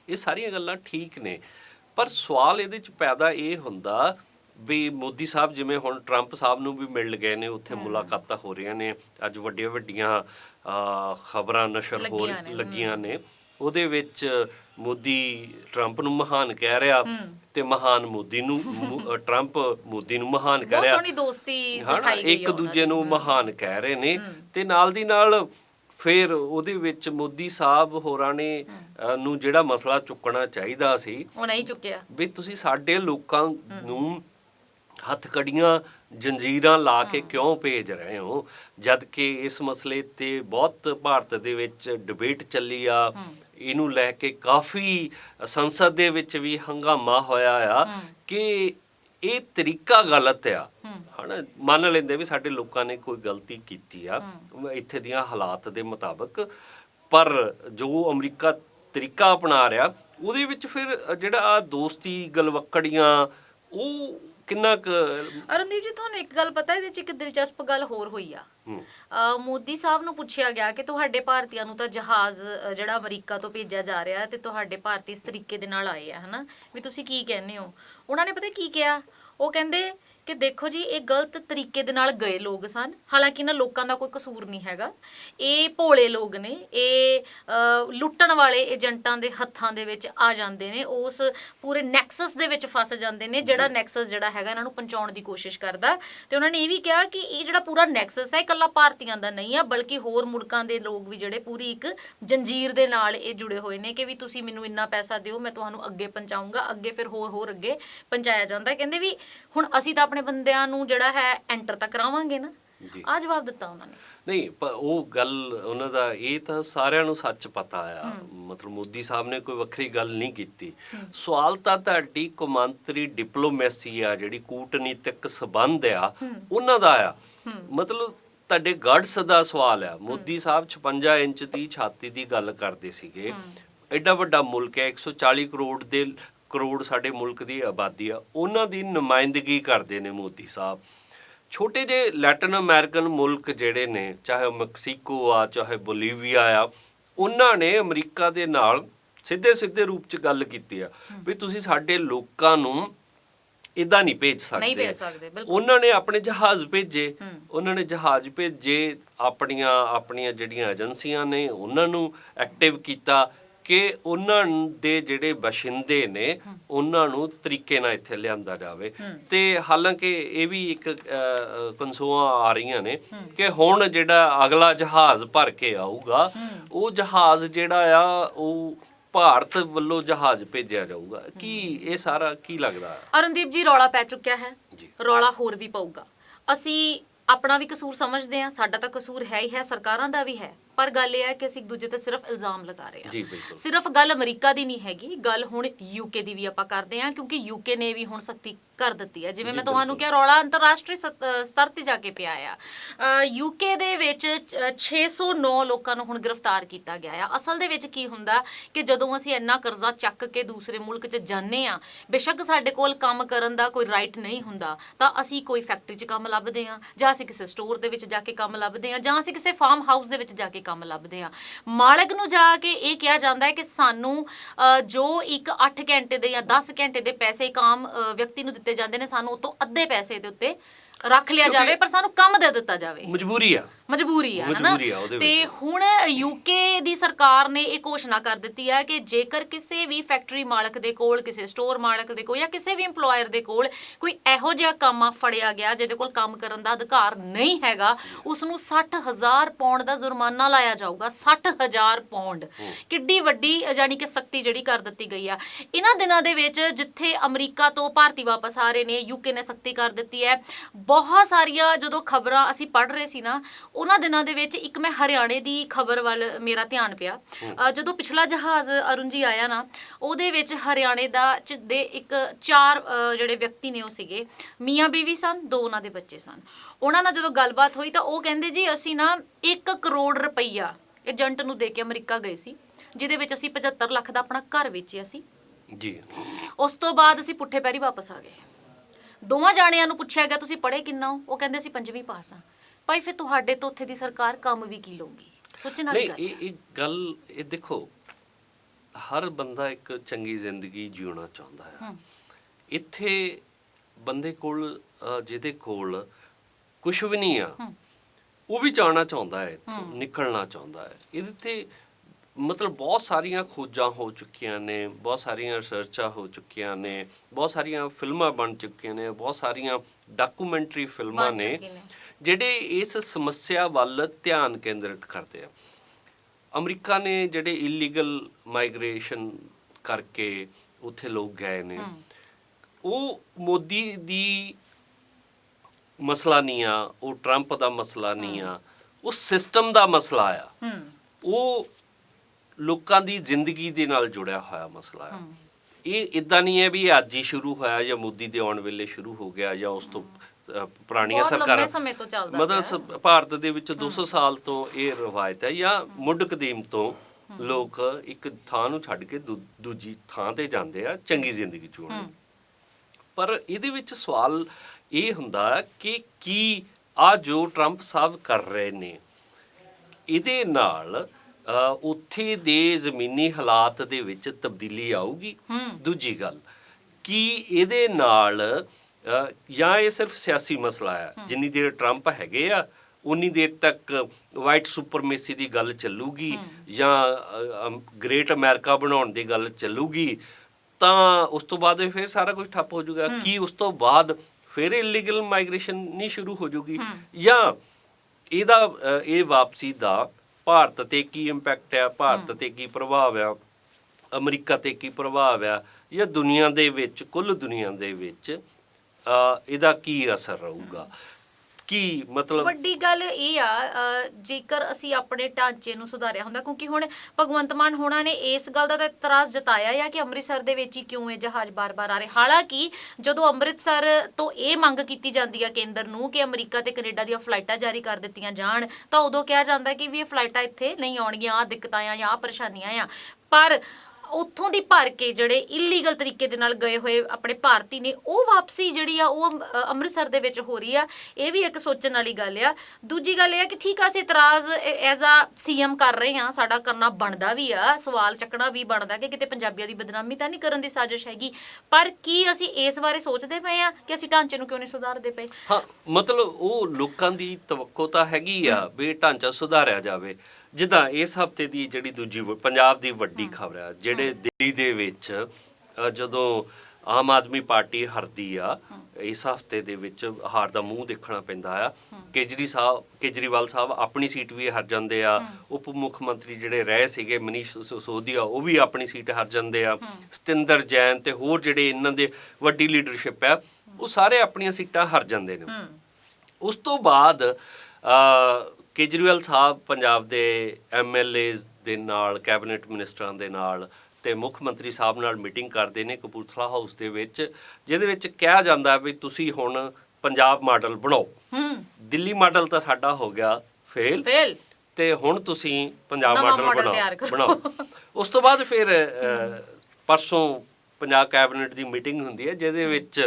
ਇਹ ਸਾਰੀਆਂ ਗੱਲਾਂ ਠੀਕ ਨੇ ਪਰ ਸਵਾਲ ਇਹਦੇ ਚ ਪੈਦਾ ਇਹ ਹੁੰਦਾ ਵੀ ਮੋਦੀ ਸਾਹਿਬ ਜਿਵੇਂ ਹੁਣ ਟਰੰਪ ਸਾਹਿਬ ਨੂੰ ਵੀ ਮਿਲ ਗਏ ਨੇ ਉੱਥੇ ਮੁਲਾਕਾਤਾਂ ਹੋ ਰਹੀਆਂ ਨੇ ਅੱਜ ਵੱਡੀਆਂ ਵੱਡੀਆਂ ਖਬਰਾਂ ਨਸ਼ਰ ਹੋ ਲੱਗੀਆਂ ਨੇ, ਉਹਦੇ ਵਿੱਚ ਮੋਦੀ ਟਰੰਪ ਨੂੰ ਮਹਾਨ ਕਹਿ ਰਿਹਾ ਤੇ ਮਹਾਨ ਮੋਦੀ ਨੂੰ ਮੁ- ਅ, ਟਰੰਪ ਮੋਦੀ ਨੂੰ ਮਹਾਨ ਕਹਿ ਬਹੁਤ ਰਿਹਾ। ਸੋਹਣੀ ਦੋਸਤੀ ਦਿਖਾਈ ਗਈ ਇੱਕ ਦੂਜੇ। ਨੂੰ ਮਹਾਨ ਕਹਿ ਰਹੇ ਨੇ ਤੇ ਨਾਲ ਦੀ ਨਾਲ ਫਿਰ ਉਹਦੇ ਵਿੱਚ ਮੋਦੀ ਸਾਹਿਬ ਹੋਰਾਂ ਨੇ ਨੂੰ ਜਿਹੜਾ ਮਸਲਾ ਚੁੱਕਣਾ ਚਾਹੀਦਾ ਸੀ ਉਹ ਨਹੀਂ ਚੁੱਕਿਆ। ਵੀ ਤੁਸੀਂ ਸਾਡੇ ਲੋਕਾਂ ਨੂੰ ਹੱਥ ਕੜੀਆਂ ਜੰਜੀਰਾਂ ਲਾ ਕੇ ਕਿਉਂ ਭੇਜ ਰਹੇ ਹੋ? ਜਦ ਕਿ ਇਸ ਮਸਲੇ ਤੇ ਬਹੁਤ ਭਾਰਤ ਦੇ ਵਿੱਚ ਡਿਬੇਟ ਚੱਲੀ ਆ। ਇਹਨੂੰ ਲੈ ਕੇ ਕਾਫੀ ਸੰਸਦ ਦੇ ਵਿੱਚ ਵੀ ਹੰਗਾਮਾ ਹੋਇਆ ਆ। ਕਿ ਇਹ ਤਰੀਕਾ ਗਲਤ ਆ। ਹਨਾ? ਮੰਨ ਲੈਂਦੇ ਵੀ ਸਾਡੇ ਲੋਕਾਂ ਨੇ ਕੋਈ ਗਲਤੀ ਕੀਤੀ ਆ। ਇੱਥੇ ਦੀਆਂ ਹਾਲਾਤ ਦੇ ਮੁਤਾਬਕ। ਪਰ ਜੋ ਅਮਰੀਕਾ ਤਰੀਕਾ ਅਪਣਾ ਰਿਹਾ ਉਹਦੇ ਵਿੱਚ ਫਿਰ ਜਿਹੜਾ ਆ ਦੋਸਤੀ ਗਲਵੱਕੜੀਆਂ ਉਹ ਕਿੰਨਾ ਕੁ ਅਰੁਣਦੀਪ ਜੀ ਤੁਹਾਨੂੰ ਇੱਕ ਗੱਲ ਪਤਾ ਇਹਦੇ ਚ ਇੱਕ ਦਿਲਚਸਪ ਗੱਲ ਹੋਰ ਹੋਈ ਆ। ਹੂੰ, ਅ, ਮੋਦੀ ਸਾਹਿਬ ਨੂੰ ਪੁੱਛਿਆ ਗਿਆ ਕਿ ਤੁਹਾਡੇ ਭਾਰਤੀਆਂ ਨੂੰ ਤਾਂ ਜਹਾਜ਼ ਅ, ਜਿਹੜਾ ਅਮਰੀਕਾ ਤੋਂ ਭੇਜਿਆ ਜਾ ਰਿਹਾ ਤੇ ਤੁਹਾਡੇ ਭਾਰਤੀ ਇਸ ਤਰੀਕੇ ਦੇ ਨਾਲ ਆਏ ਆ ਹਨਾ? ਵੀ ਤੁਸੀਂ ਕੀ ਕਹਿੰਦੇ ਹੋ? ਉਹਨਾਂ ਨੇ ਪਤਾ ਕੀ ਕਿਹਾ? ਉਹ ਕਹਿੰਦੇ ਕਿ ਦੇਖੋ ਜੀ ਇਹ ਗਲਤ ਤਰੀਕੇ ਦੇ ਨਾਲ ਗਏ ਲੋਕ ਸਨ। ਹਾਲਾਂਕਿ ਇਹਨਾਂ ਲੋਕਾਂ ਦਾ ਕੋਈ ਕਸੂਰ ਨਹੀਂ ਹੈਗਾ। ਇਹ ਭੋਲੇ ਲੋਕ ਨੇ ਇਹ ਲੁੱਟਣ ਵਾਲੇ ਏਜੰਟਾਂ ਦੇ ਹੱਥਾਂ ਦੇ ਵਿੱਚ ਆ ਜਾਂਦੇ ਨੇ। ਉਸ ਪੂਰੇ ਨੈਕਸਸ ਦੇ ਵਿੱਚ ਫਸ ਜਾਂਦੇ ਨੇ। ਜਿਹੜਾ ਨੈਕਸਸ ਜਿਹੜਾ ਹੈਗਾ ਇਹਨਾਂ ਨੂੰ ਪਹੁੰਚਾਉਣ ਦੀ ਕੋਸ਼ਿਸ਼ ਕਰਦਾ। ਤੇ ਉਹਨਾਂ ਨੇ ਇਹ ਵੀ ਕਿਹਾ ਕਿ ਇਹ ਜਿਹੜਾ ਪੂਰਾ ਨੈਕਸਸ ਹੈ ਇਕੱਲਾ ਭਾਰਤੀਆਂ ਦਾ ਨਹੀਂ ਆ ਬਲਕਿ ਹੋਰ ਮੁਲਕਾਂ ਦੇ ਲੋਕ ਵੀ ਜਿਹੜੇ ਪੂਰੀ ਇੱਕ ਜੰਜੀਰ ਦੇ ਨਾਲ ਇਹ ਜੁੜੇ ਹੋਏ ਨੇ ਕਿ ਵੀ ਤੁਸੀਂ ਮੈਨੂੰ ਇੰਨਾ ਪੈਸਾ ਦਿਓ ਮੈਂ ਤੁਹਾਨੂੰ ਅੱਗੇ ਪਹੁੰਚਾਊਂਗਾ ਅੱਗੇ ਫਿਰ ਹੋਰ ਹੋਰ ਅੱਗੇ ਪਹੁੰਚਾਇਆ ਜਾਂਦਾ। ਕਹਿੰਦੇ ਵੀ ਹੁਣ ਅਸੀਂ ਤਾਂ ਆਪਣੇ ਬੰਦਿਆਂ ਨੂੰ ਜਿਹੜਾ ਹੈ ਐਂਟਰ ਤਾਂ ਕਰਾਵਾਂਗੇ ਨਾ। ਆ ਜਵਾਬ ਦਿੱਤਾ ਉਹਨਾਂ ਨੇ। ਨਹੀਂ ਪਰ ਉਹ ਗੱਲ ਉਹਨਾਂ ਦਾ ਇਹ ਤਾਂ ਸਾਰਿਆਂ ਨੂੰ ਸੱਚ ਪਤਾ ਆ। ਮਤਲਬ ਮੋਦੀ ਸਾਹਿਬ ਨੇ ਕੋਈ ਵੱਖਰੀ ਗੱਲ ਨਹੀਂ ਕੀਤੀ। ਸਵਾਲ ਤਾਂ ਤੁਹਾਡੀ ਕੌਮਾਂਤਰੀ ਡਿਪਲੋਮੈਸੀ ਆ ਜਿਹੜੀ ਕੂਟਨੀਤਿਕ ਸਬੰਧ ਆ ਉਹਨਾਂ ਦਾ ਆ। ਮਤਲਬ ਤੁਹਾਡੇ ਗੜਸ ਦਾ ਸਵਾਲ ਆ। ਮੋਦੀ ਸਾਹਿਬ 56 ਇੰਚ ਦੀ ਛਾਤੀ ਦੀ ਗੱਲ ਕਰਦੇ ਸੀਗੇ। ਐਡਾ ਵੱਡਾ ਮੁਲਕ ਹੈ 140 ਕਰੋੜ ਦੇ ਕਰੋੜ ਸਾਡੇ ਮੁਲਕ ਦੀ ਆਬਾਦੀ ਆ ਉਹਨਾਂ ਦੀ ਨੁਮਾਇੰਦਗੀ ਕਰਦੇ ਨੇ ਮੋਦੀ ਸਾਹਿਬ ਛੋਟੇ ਜਿਹੇ ਲੈਟਨ ਅਮਰੀਕਨ ਮੁਲਕ ਜਿਹੜੇ ਨੇ ਚਾਹੇ ਉਹ ਮੈਕਸੀਕੋ ਆ ਚਾਹੇ ਬੋਲੀਵੀਆ ਆ ਉਹਨਾਂ ਨੇ ਅਮਰੀਕਾ ਦੇ ਨਾਲ ਸਿੱਧੇ ਸਿੱਧੇ ਰੂਪ ਚ ਗੱਲ ਕੀਤੀ ਆ ਵੀ ਤੁਸੀਂ ਸਾਡੇ ਲੋਕਾਂ ਨੂੰ ਇਦਾਂ ਨਹੀਂ ਭੇਜ ਸਕਦੇ ਨਹੀਂ ਭੇਜ ਸਕਦੇ, ਬਿਲਕੁਲ। ਉਹਨਾਂ ਨੇ ਆਪਣੇ ਜਹਾਜ਼ ਭੇਜੇ। ਉਹਨਾਂ ਨੇ ਜਹਾਜ਼ ਭੇਜੇ ਆਪਣੀਆਂ ਆਪਣੀਆਂ ਜਿਹੜੀਆਂ ਏਜੰਸੀਆਂ ਨੇ ਉਹਨਾਂ ਨੂੰ ਐਕਟਿਵ ਕੀਤਾ ਕਿ ਉਹਨਾਂ ਦੇ ਜਿਹੜੇ ਬਸ਼ਿੰਦੇ ਨੇ ਉਹਨਾਂ ਨੂੰ ਤਰੀਕੇ ਨਾਲ ਇੱਥੇ ਲਿਆਂਦਾ ਜਾਵੇ। ਤੇ ਹਾਲਾਂਕਿ ਇਹ ਵੀ ਇੱਕ ਕਨਸੂਆਂ ਆ ਰਹੀਆਂ ਨੇ ਕਿ ਹੁਣ ਜਿਹੜਾ ਅਗਲਾ ਜਹਾਜ਼ ਭਰ ਕੇ ਆਊਗਾ ਉਹ ਜਹਾਜ਼ ਜਿਹੜਾ ਆ ਉਹ ਭਾਰਤ ਵੱਲੋਂ ਜਹਾਜ਼ ਭੇਜਿਆ ਜਾਊਗਾ। ਕੀ ਇਹ ਸਾਰਾ ਕੀ ਲੱਗਦਾ? ਅਰੁਣਦੀਪ ਜੀ ਰੌਲਾ ਪੈ ਚੁੱਕਿਆ ਹੈ। ਰੌਲਾ ਹੋਰ ਵੀ ਪਊਗਾ। ਅਸੀਂ ਆਪਣਾ ਵੀ ਕਸੂਰ ਸਮਝਦੇ ਹਾਂ ਸਾਡਾ ਤਾਂ ਕਸੂਰ ਹੈ ਹੀ ਹੈ ਸਰਕਾਰਾਂ ਦਾ ਵੀ ਹੈ। ਪਰ ਗੱਲ ਇਹ ਹੈ ਕਿ ਅਸੀਂ ਇੱਕ ਦੂਜੇ ਤੇ ਸਿਰਫ ਇਲਜ਼ਾਮ ਲਗਾ ਰਹੇ ਹਾਂ। ਜੀ ਬਿਲਕੁਲ। ਸਿਰਫ ਗੱਲ ਅਮਰੀਕਾ ਦੀ ਨਹੀਂ ਹੈਗੀ ਗੱਲ ਹੁਣ ਯੂਕੇ ਦੀ ਵੀ ਆਪਾਂ ਕਰਦੇ ਹਾਂ ਕਿਉਂਕਿ ਯੂਕੇ ਨੇ ਵੀ ਹੁਣ ਸਖਤੀ ਕਰ ਦਿੱਤੀ ਹੈ। ਜਿਵੇਂ ਮੈਂ ਤੁਹਾਨੂੰ। ਕਿਹਾ ਰੌਲਾ ਅੰਤਰਰਾਸ਼ਟਰੀ ਸਤਰ ਤੇ ਜਾ ਕੇ ਪਿਆ ਆ। ਯੂਕੇ ਦੇ ਵਿੱਚ ਅ, 609 ਲੋਕਾਂ ਨੂੰ ਹੁਣ ਗ੍ਰਿਫਤਾਰ ਕੀਤਾ ਗਿਆ ਆ। ਅਸਲ ਦੇ ਵਿੱਚ ਕੀ ਹੁੰਦਾ ਕਿ ਜਦੋਂ ਅਸੀਂ ਇੰਨਾ ਕਰਜ਼ਾ ਚੱਕ ਕੇ ਦੂਸਰੇ ਮੁਲਕ 'ਚ ਜਾਂਦੇ ਆ ਬੇਸ਼ੱਕ ਸਾਡੇ ਕੋਲ ਕੰਮ ਕਰਨ ਦਾ ਕੋਈ ਰਾਈਟ ਨਹੀਂ ਹੁੰਦਾ ਤਾਂ ਅਸੀਂ ਕੋਈ ਫੈਕਟਰੀ 'ਚ ਕੰਮ ਲੱਭਦੇ ਆ ਜਾਂ ਅਸੀਂ ਕਿਸੇ ਸਟੋਰ ਦੇ ਵਿੱਚ ਜਾ ਕੇ ਕੰਮ ਲੱਭਦੇ ਆ ਜਾਂ ਅਸੀਂ ਕਿਸੇ ਫਾਰਮ ਹਾਊਸ ਦੇ ਵਿੱਚ ਜਾ ਕੇ ਕੰਮ ਕੰਮ ਲੱਭਦੇ ਆ। ਮਾਲਕ ਨੂੰ ਜਾ ਕੇ ਇਹ ਕਿਹਾ ਜਾਂਦਾ ਹੈ ਕਿ ਸਾਨੂੰ ਅ, ਜੋ ਇੱਕ 8 ਘੰਟੇ ਦੇ ਜਾਂ 10 ਘੰਟੇ ਦੇ ਪੈਸੇ ਇੱਕ ਆਮ ਵਿਅਕਤੀ ਨੂੰ ਦਿੱਤੇ ਜਾਂਦੇ ਨੇ ਸਾਨੂੰ ਉਹ ਤੋਂ ਅੱਧੇ ਪੈਸੇ ਦੇ ਉੱਤੇ ਰੱਖ ਲਿਆ ਜਾਵੇ ਪਰ ਸਾਨੂੰ ਕੰਮ ਦੇ ਦਿੱਤਾ ਜਾਵੇ। ਮਜਬੂਰੀ ਆ। ਮਜਬੂਰੀ ਆ ਹਨਾ? ਮਜਬੂਰੀ ਆ ਉਹਦੇ ਤੇ ਵਿੱਚ। ਹੁਣ ਯੂਕੇ ਦੀ ਸਰਕਾਰ ਨੇ ਇਹ ਘੋਸ਼ਣਾ ਕਰ ਦਿੱਤੀ ਹੈ ਕਿ ਜੇਕਰ ਕਿਸੇ ਵੀ ਫੈਕਟਰੀ ਮਾਲਕ ਦੇ ਕੋਲ ਕਿਸੇ ਸਟੋਰ ਮਾਲਕ ਦੇ ਕੋਲ ਜਾਂ ਕਿਸੇ ਵੀ EMPLOYER ਦੇ ਕੋਲ ਕੋਈ ਇਹੋ ਜਿਹਾ ਕੰਮ ਫੜਿਆ ਗਿਆ ਜਿਹਦੇ ਕੋਲ ਕੰਮ ਕਰਨ ਦਾ ਅਧਿਕਾਰ ਨਹੀਂ ਹੈਗਾ ਉਸ ਨੂੰ 60000 ਪੌਂਡ ਦਾ ਜੁਰਮਾਨਾ ਲਾਇਆ ਜਾਊਗਾ 60000 ਪੌਂਡ ਕਿੱਡੀ ਵੱਡੀ ਅ, ਯਾਨੀ ਕਿ ਸਖਤੀ ਜਿਹੜੀ ਕਰ ਦਿੱਤੀ ਗਈ ਆ। ਇਹਨਾਂ ਦਿਨਾਂ ਦੇ ਵਿੱਚ ਜਿੱਥੇ ਅਮਰੀਕਾ ਤੋਂ ਭਾਰਤੀ ਵਾਪਸ ਆ ਰਹੇ ਨੇ ਯੂਕੇ ਨੇ ਸਖਤੀ ਕਰ ਦਿੱਤੀ ਹੈ। ਬਹੁਤ ਸਾਰੀਆਂ ਜਦੋਂ ਖਬਰਾਂ ਅਸੀਂ ਪੜ੍ਹ ਰਹੇ ਸੀ ਨਾ ਉਹਨਾਂ ਦਿਨਾਂ ਦੇ ਵਿੱਚ ਇੱਕ ਮੈਂ ਹਰਿਆਣੇ ਦੀ ਖਬਰ ਵੱਲ ਮੇਰਾ ਧਿਆਨ ਪਿਆ। ਅ, ਜਦੋਂ ਪਿਛਲਾ ਜਹਾਜ਼ ਅਰੁਣ ਜੀ ਆਇਆ ਨਾ ਉਹਦੇ ਵਿੱਚ ਹਰਿਆਣੇ ਦਾ ਚ- ਦੇ ਇੱਕ ਚਾਰ ਅ, ਜਿਹੜੇ ਵਿਅਕਤੀ ਨੇ ਉਹ ਸੀਗੇ। ਮੀਆਂ ਬੀਵੀ ਸਨ ਦੋ ਉਹਨਾਂ ਦੇ ਬੱਚੇ ਸਨ। ਉਹਨਾਂ ਨਾਲ ਜਦੋਂ ਗੱਲਬਾਤ ਹੋਈ ਤਾਂ ਉਹ ਕਹਿੰਦੇ ਜੀ ਅਸੀਂ ਨਾ 1 ਕਰੋੜ ਰੁਪਈਆ ਏਜੰਟ ਨੂੰ ਦੇ ਕੇ ਅਮਰੀਕਾ ਗਏ ਸੀ ਜਿਹਦੇ ਵਿੱਚ ਅਸੀਂ 75 ਲੱਖ ਦਾ ਆਪਣਾ ਘਰ ਵੇਚਿਆ ਸੀ। ਜੀ। ਉਸ ਤੋਂ ਬਾਅਦ ਅਸੀਂ ਪੁੱਠੇ ਪੈਰੀ ਵਾਪਸ ਆ ਗਏ। ਦੋਵਾਂ ਜਾਣਿਆਂ ਨੂੰ ਪੁੱਛਿਆ ਗਿਆ ਤੁਸੀਂ ਪੜ੍ਹੇ ਕਿੰਨਾ ਹੋ? ਉਹ ਕਹਿੰਦੇ ਅਸੀਂ ਪੰਜਵੀਂ ਪਾਸ ਆ ਭਾਈ ਫਿਰ ਤੁਹਾਡੇ ਤੋਂ ਉੱਥੇ ਦੀ ਸਰਕਾਰ ਕੰਮ ਵੀ ਕੀ ਲਊਗੀ? ਸੋਚਣ ਵਾਲੀ ਨਹੀਂ ਗੱਲ ਇਹ ਇਹ ਗੱਲ ਇਹ ਦੇਖੋ ਹਰ ਬੰਦਾ ਇੱਕ ਚੰਗੀ ਜ਼ਿੰਦਗੀ ਜਿਉਣਾ ਚਾਹੁੰਦਾ ਹੈ ਹੂੰ। ਇੱਥੇ ਬੰਦੇ ਕੋਲ ਅ, ਜਿਹਦੇ ਕੋਲ ਕੁਝ ਵੀ ਨਹੀਂ ਆ। ਉਹ ਵੀ ਜਾਣਾ ਚਾਹੁੰਦਾ ਹੈ ਇੱਥੋਂ ਹੂੰ। ਨਿਕਲਣਾ ਚਾਹੁੰਦਾ ਹੈ। ਇਹਦੇ ਤੇ ਮਤਲਬ ਬਹੁਤ ਸਾਰੀਆਂ ਖੋਜਾਂ ਹੋ ਚੁੱਕੀਆਂ ਨੇ ਬਹੁਤ ਸਾਰੀਆਂ ਰਿਸਰਚਾਂ ਹੋ ਚੁੱਕੀਆਂ ਨੇ ਬਹੁਤ ਸਾਰੀਆਂ ਫਿਲਮਾਂ ਬਣ ਚੁੱਕੀਆਂ ਨੇ ਬਹੁਤ ਸਾਰੀਆਂ ਡਾਕੂਮੈਂਟਰੀ ਫਿਲਮਾਂ ਨੇ। ਜਿਹੜੇ ਇਸ ਸਮੱਸਿਆ ਵੱਲ ਧਿਆਨ ਕੇਂਦਰਿਤ ਕਰਦੇ ਆ। ਅਮਰੀਕਾ ਨੇ ਜਿਹੜੇ ਇਲੀਗਲ ਮਾਈਗ੍ਰੇਸ਼ਨ ਕਰਕੇ ਉੱਥੇ ਲੋਕ ਗਏ ਨੇ ਉਹ ਮੋਦੀ ਦੀ ਮਸਲਾ ਨਹੀਂ ਆ ਉਹ ਟਰੰਪ ਦਾ ਮਸਲਾ ਨਹੀਂ ਆ ਉਹ ਸਿਸਟਮ ਦਾ ਮਸਲਾ ਆ। ਉਹ ਲੋਕਾਂ ਦੀ ਜ਼ਿੰਦਗੀ ਦੇ ਨਾਲ ਜੁੜਿਆ ਹੋਇਆ ਮਸਲਾ ਹੈ। ਇਹ ਇਦਾਂ ਨਹੀਂ ਹੈ ਵੀ ਅੱਜ ਹੀ ਸ਼ੁਰੂ ਹੋਇਆ ਜਾਂ ਮੋਦੀ ਦੇ ਆਉਣ ਵੇਲੇ ਸ਼ੁਰੂ ਹੋ ਗਿਆ ਜਾਂ ਉਸ ਤੋਂ ਪੁਰਾਣੀਆਂ ਸਰਕਾਰਾਂ ਸਮੇਂ ਤੋਂ ਚੱਲਦਾ ਮਤਲਬ ਭਾਰਤ ਦੇ ਵਿੱਚ 200 ਸਾਲ ਤੋਂ ਇਹ ਰਵਾਇਤ ਹੈ ਜਾਂ ਮੁੱਢ ਕਦੀਮ ਤੋਂ ਲੋਕ ਇੱਕ ਥਾਂ ਨੂੰ ਛੱਡ ਕੇ ਦੂਜੀ ਥਾਂ ਤੇ ਜਾਂਦੇ ਆ ਚੰਗੀ ਜ਼ਿੰਦਗੀ ਜਿਉਣ ਲਈ। ਪਰ ਇਹਦੇ ਵਿੱਚ ਸਵਾਲ ਇਹ ਹੁੰਦਾ ਕਿ ਕੀ ਆ ਜੋ ਟਰੰਪ ਸਾਹਿਬ ਕਰ ਰਹੇ ਨੇ ਇਹਦੇ ਨਾਲ ਉੱਥੇ ਦੇ ਜ਼ਮੀਨੀ ਹਾਲਾਤ ਦੇ ਵਿੱਚ ਤਬਦੀਲੀ ਆਊਗੀ। ਦੂਜੀ ਗੱਲ ਕੀ ਇਹਦੇ ਨਾਲ ਜਾਂ ਇਹ ਸਿਰਫ ਸਿਆਸੀ ਮਸਲਾ ਹੈ? ਜਿੰਨੀ ਦੇਰ ਟਰੰਪ ਹੈਗੇ ਆ ਉਨੀ ਦੇਰ ਤੱਕ ਵਾਈਟ ਸੁਪਰਮੇਸੀ ਦੀ ਗੱਲ ਚੱਲੂਗੀ ਜਾਂ ਗ੍ਰੇਟ ਅਮਰੀਕਾ ਬਣਾਉਣ ਦੀ ਗੱਲ ਚੱਲੂਗੀ ਤਾਂ ਉਸ ਤੋਂ ਬਾਅਦ ਫਿਰ ਸਾਰਾ ਕੁਝ ਠੱਪ ਹੋ ਜਾਊਗਾ। ਕੀ ਉਸ ਤੋਂ ਬਾਅਦ ਫਿਰ ਇਲੀਗਲ ਮਾਈਗ੍ਰੇਸ਼ਨ ਨਹੀਂ ਸ਼ੁਰੂ ਹੋ ਜਾਊਗੀ? ਜਾਂ ਇਹਦਾ ਇਹ ਵਾਪਸੀ ਦਾ ਭਾਰਤ ਤੇ ਕੀ ਇੰਪੈਕਟ ਹੈ ਭਾਰਤ ਤੇ ਕੀ ਪ੍ਰਭਾਵ ਆ ਅਮਰੀਕਾ ਤੇ ਕੀ ਪ੍ਰਭਾਵ ਆ ਜਾਂ ਦੁਨੀਆ ਦੇ ਵਿੱਚ ਕੁੱਲ ਦੁਨੀਆ ਦੇ ਵਿੱਚ ਇਹਦਾ ਕੀ ਅਸਰ ਰਹੂਗਾ? ਕੀ ਮਤਲਬ ਵੱਡੀ ਗੱਲ ਇਹ ਆ ਅ, ਜੇਕਰ ਅਸੀਂ ਆਪਣੇ ਢਾਂਚੇ ਨੂੰ ਸੁਧਾਰਿਆ ਹੁੰਦਾ ਕਿਉਂਕਿ ਹੁਣ ਭਗਵੰਤ ਮਾਨ ਹੋਣਾ ਨੇ ਇਸ ਗੱਲ ਦਾ ਤਾਂ ਇਤਰਾਜ਼ ਜਤਾਇਆ ਆ ਕਿ ਅੰਮ੍ਰਿਤਸਰ ਦੇ ਵਿੱਚ ਹੀ ਕਿਉਂ ਇਹ ਜਹਾਜ਼ ਬਾਰ-ਬਾਰ ਆ ਰਹੇ। ਹਾਲਾਂਕਿ ਜਦੋਂ ਅੰਮ੍ਰਿਤਸਰ ਤੋਂ ਇਹ ਮੰਗ ਕੀਤੀ ਜਾਂਦੀ ਆ ਕੇਂਦਰ ਨੂੰ ਕਿ ਅਮਰੀਕਾ ਤੇ ਕੈਨੇਡਾ ਦੀਆਂ ਫਲਾਈਟਾਂ ਜਾਰੀ ਕਰ ਦਿੱਤੀਆਂ ਜਾਣ ਤਾਂ ਉਦੋਂ ਕਿਹਾ ਜਾਂਦਾ ਕਿ ਵੀ ਇਹ ਫਲਾਈਟਾਂ ਇੱਥੇ ਨਹੀਂ ਆਉਣਗੀਆਂ ਆ ਦਿੱਕਤਾਂ ਆ ਜਾਂ ਆਹ ਪਰੇਸ਼ਾਨੀਆਂ ਆ। ਪਰ ਉੱਥੋਂ ਦੀ ਭਰ ਕੇ ਜਿਹੜੇ ਇਲੀਗਲ ਤਰੀਕੇ ਦੇ ਨਾਲ ਗਏ ਹੋਏ ਆਪਣੇ ਭਾਰਤੀ ਨੇ ਉਹ ਵਾਪਸੀ ਜਿਹੜੀ ਆ ਉਹ ਅੰਮ- ਅ, ਅੰਮ੍ਰਿਤਸਰ ਦੇ ਵਿੱਚ ਹੋ ਰਹੀ ਆ। ਇਹ ਵੀ ਇੱਕ ਸੋਚਣ ਵਾਲੀ ਗੱਲ ਆ। ਦੂਜੀ ਗੱਲ ਇਹ ਆ ਕਿ ਠੀਕ ਆ ਅਸੀਂ ਇਤਰਾਜ਼ ਐਜ਼ ਆ ਸੀਐਮ ਕਰ ਰਹੇ ਆ ਸਾਡਾ ਕਰਨਾ ਬਣਦਾ ਵੀ ਆ ਸਵਾਲ ਚੱਕਣਾ ਵੀ ਬਣਦਾ ਕਿ ਕਿਤੇ ਪੰਜਾਬੀਆਂ ਦੀ ਬਦਨਾਮੀ ਤਾਂ ਨਹੀਂ ਕਰਨ ਦੀ ਸਾਜ਼ਿਸ਼ ਹੈਗੀ। ਪਰ ਕੀ ਅਸੀਂ ਇਸ ਬਾਰੇ ਸੋਚਦੇ ਪਏ ਆ ਕਿ ਅਸੀਂ ਢਾਂਚੇ ਨੂੰ ਕਿਉਂ ਨਹੀਂ ਸੁਧਾਰਦੇ ਪਏ? ਹਾਂ ਮਤਲਬ ਉਹ ਲੋਕਾਂ ਦੀ ਤਵੱਕੋ ਤਾਂ ਹੈਗੀ ਆ ਵੀ ਇਹ ਢਾਂਚਾ ਸੁਧਾਰਿਆ ਜਾਵੇ। ਜਿੱਦਾਂ ਇਸ ਹਫ਼ਤੇ ਦੀ ਜਿਹੜੀ ਦੂਜੀ ਵ- ਪੰਜਾਬ ਦੀ ਵੱਡੀ ਖਬਰ ਆ ਜਿਹੜੇ ਦਿੱਲੀ ਦੇ ਵਿੱਚ ਅ, ਜਦੋਂ ਆਮ ਆਦਮੀ ਪਾਰਟੀ ਹਰਦੀ ਆ ਇਸ ਹਫ਼ਤੇ ਦੇ ਵਿੱਚ ਹਾਰ ਦਾ ਮੂੰਹ ਦੇਖਣਾ ਪੈਂਦਾ ਆ। ਕੇਜਰੀ ਸਾਹਿਬ ਕੇਜਰੀਵਾਲ ਸਾਹਿਬ ਆਪਣੀ ਸੀਟ ਵੀ ਹਾਰ ਜਾਂਦੇ ਆ। ਉਪ ਮੁੱਖ ਮੰਤਰੀ ਜਿਹੜੇ ਰਹੇ ਸੀਗੇ ਮਨੀਸ਼ ਸ- ਸਿਸੋਦੀਆ ਉਹ ਵੀ ਆਪਣੀ ਸੀਟ ਹਾਰ ਜਾਂਦੇ ਆ। ਸਤਿੰਦਰ ਜੈਨ ਤੇ ਹੋਰ ਜਿਹੜੇ ਇਹਨਾਂ ਦੇ ਵੱਡੀ ਲੀਡਰਸ਼ਿਪ ਆ ਉਹ ਸਾਰੇ ਆਪਣੀਆਂ ਸੀਟਾਂ ਹਾਰ ਜਾਂਦੇ ਨੇ। ਉਸ ਤੋਂ ਬਾਅਦ ਅ, ਕੇਜਰੀਵਾਲ ਸਾਹਿਬ ਪੰਜਾਬ ਦੇ ਐਮਐਲਏਜ਼ ਦੇ ਨਾਲ ਕੈਬਨਿਟ ਮਿਨਿਸਟਰਾਂ ਦੇ ਨਾਲ ਤੇ ਮੁੱਖ ਮੰਤਰੀ ਸਾਹਿਬ ਨਾਲ ਮੀਟਿੰਗ ਕਰਦੇ ਨੇ ਕਪੂਰਥਲਾ ਹਾਊਸ ਦੇ ਵਿੱਚ ਜਿਹਦੇ ਵਿੱਚ ਕਿਹਾ ਜਾਂਦਾ ਵੀ ਤੁਸੀਂ ਹੁਣ ਪੰਜਾਬ ਮਾਡਲ ਬਣਾਓ। ਹੂੰ। ਦਿੱਲੀ ਮਾਡਲ ਤਾਂ ਸਾਡਾ ਹੋ ਗਿਆ ਫੇਲ। ਫੇਲ। ਤੇ ਹੁਣ ਤੁਸੀਂ ਪੰਜਾਬ ਨਵਾਂ ਮਾਡਲ model ਤਿਆਰ ਬਣਾਓ ਕਰੋ। ਬਣਾਓ। ਉਸ ਤੋਂ ਬਾਅਦ ਫਿਰ ਪਰਸੋਂ ਪੰਜਾਬ ਕੈਬਨਿਟ ਦੀ ਮੀਟਿੰਗ ਹੁੰਦੀ ਹੈ ਜਿਹਦੇ ਵਿੱਚ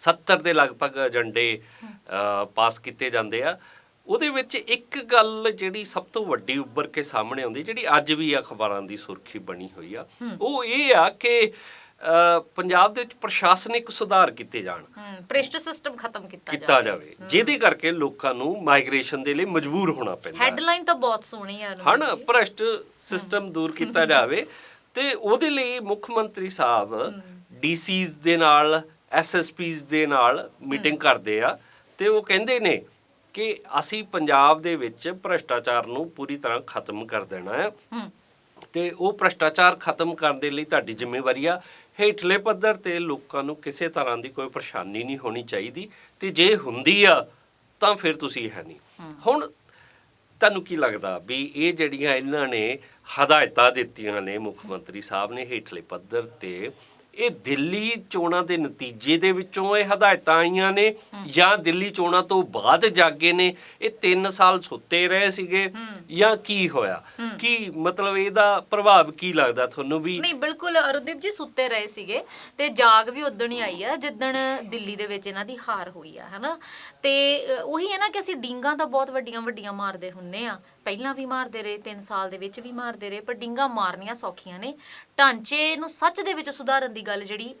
70 ਦੇ ਲਗਭਗ ਏਜੰਡੇ ਅ, ਪਾਸ ਕੀਤੇ ਜਾਂਦੇ ਆ। ਉਹਦੇ ਵਿੱਚ ਇੱਕ ਗੱਲ ਜਿਹੜੀ ਸਭ ਤੋਂ ਵੱਡੀ ਉੱਭਰ ਕੇ ਸਾਹਮਣੇ ਆਉਂਦੀ ਜਿਹੜੀ ਅੱਜ ਵੀ ਅਖਬਾਰਾਂ ਦੀ ਸੁਰਖੀ ਬਣੀ ਹੋਈ ਆ ਉਹ ਇਹ ਆ ਕਿ ਪੰਜਾਬ ਦੇ ਵਿੱਚ ਪ੍ਰਸ਼ਾਸਨਿਕ ਸੁਧਾਰ ਕੀਤੇ ਜਾਣ। ਹੂੰ ਭ੍ਰਿਸ਼ਟ ਸਿਸਟਮ ਖਤਮ ਕੀਤਾ ਕੀਤਾ ਜਾਵੇ। ਜਿਹਦੇ ਕਰਕੇ ਲੋਕਾਂ ਨੂੰ ਮਾਈਗ੍ਰੇਸ਼ਨ ਦੇ ਲਈ ਮਜਬੂਰ ਹੋਣਾ ਪੈਂਦਾ। ਹੈ ਹੈਡਲਾਈਨ ਤਾਂ ਬਹੁਤ ਸੋਹਣੀ ਆ ਹਨਾ ਭ੍ਰਸ਼ਟ ਸਿਸਟਮ ਦੂਰ ਕੀਤਾ ਜਾਵੇ ਤੇ ਉਹਦੇ ਲਈ ਮੁੱਖ ਮੰਤਰੀ ਸਾਹਿਬ ਡੀਸੀਜ਼ ਦੇ ਨਾਲ ਐਸਐਸਪੀਜ਼ ਦੇ ਨਾਲ ਮੀਟਿੰਗ ਕਰਦੇ ਆ ਤੇ ਉਹ ਕਹਿੰਦੇ ਨੇ ਕਿ ਅਸੀਂ ਪੰਜਾਬ ਦੇ ਵਿੱਚ ਭ੍ਰਸ਼ਟਾਚਾਰ ਨੂੰ ਪੂਰੀ ਤਰ੍ਹਾਂ ਖਤਮ ਕਰ ਦੇਣਾ ਹੈ। ਤੇ ਉਹ ਭ੍ਰਸ਼ਟਾਚਾਰ ਖਤਮ ਕਰਨ ਦੇ ਲਈ ਤੁਹਾਡੀ ਜ਼ਿੰਮੇਵਾਰੀ ਆ। ਹੇਠਲੇ ਪੱਧਰ ਤੇ ਲੋਕਾਂ ਨੂੰ ਕਿਸੇ ਤਰ੍ਹਾਂ ਦੀ ਕੋਈ ਪਰੇਸ਼ਾਨੀ ਨਹੀਂ ਹੋਣੀ ਚਾਹੀਦੀ। ਤੇ ਜੇ ਹੁੰਦੀ ਆ ਤਾਂ ਫਿਰ ਤੁਸੀਂ ਹੈ ਨਹੀਂ। ਹੁਣ ਤੁਹਾਨੂੰ ਕੀ ਲੱਗਦਾ ਵੀ ਇਹ ਜਿਹੜੀਆਂ ਇਹਨਾਂ ਨੇ ਹਦਾਇਤਾਂ ਦਿੱਤੀਆਂ ਨੇ ਮੁੱਖ ਮੰਤਰੀ ਸਾਹਿਬ ਨੇ ਹੇਠਲੇ ਪੱਧਰ ਤੇ ਇਹ ਦਿੱਲੀ ਚੋਣਾਂ ਦੇ ਨਤੀਜੇ ਦੇ ਵਿੱਚੋਂ ਇਹ ਹਦਾਇਤਾਂ ਆਈਆਂ ਨੇ ਜਾਂ ਦਿੱਲੀ ਚੋਣਾਂ ਤੋਂ ਬਾਅਦ ਜਾਗੇ ਨੇ ਇਹ 3 ਸਾਲ ਸੁੱਤੇ ਰਹੇ ਸੀਗੇ ਜਾਂ ਕੀ ਹੋਇਆ? ਕੀ ਮਤਲਬ ਇਹਦਾ ਪ੍ਰਭਾਵ ਕੀ ਲੱਗਦਾ ਤੁਹਾਨੂੰ ਵੀ? ਨਹੀਂ ਬਿਲਕੁਲ ਅਰੁਦੀਪ ਜੀ ਸੁੱਤੇ ਰਹੇ ਸੀਗੇ ਤੇ ਜਾਗ ਵੀ ਉਦਣ ਹੀ ਆਈ ਆ ਜਿੱਦਣ ਦਿੱਲੀ ਦੇ ਵਿੱਚ ਇਹਨਾਂ ਦੀ ਹਾਰ ਹੋਈ ਆ ਹਨਾ? ਤੇ ਉਹੀ ਹੈ ਨਾ ਕਿ ਅਸੀਂ ਡਿੰਗਾ ਤਾਂ ਬਹੁਤ ਵੱਡੀਆਂ ਵੱਡੀਆਂ ਮਾਰਦੇ ਹੁੰਨੇ ਆ। ਪਹਿਲਾਂ ਵੀ ਮਾਰਦੇ ਰਹੇ 3 ਸਾਲ ਦੇ ਵਿੱਚ ਵੀ ਮਾਰਦੇ ਰਹੇ ਪਰ ਡਿੰਗਾ ਮਾਰਨੀਆਂ ਸੌਖੀਆਂ ਨੇ। ਢਾਂਚੇ ਨੂੰ ਸੱਚ ਦੇ ਵਿੱਚ ਸੁਧਾਰਨ ਦੀ ਗੱਲ ਜਿਹੜੀ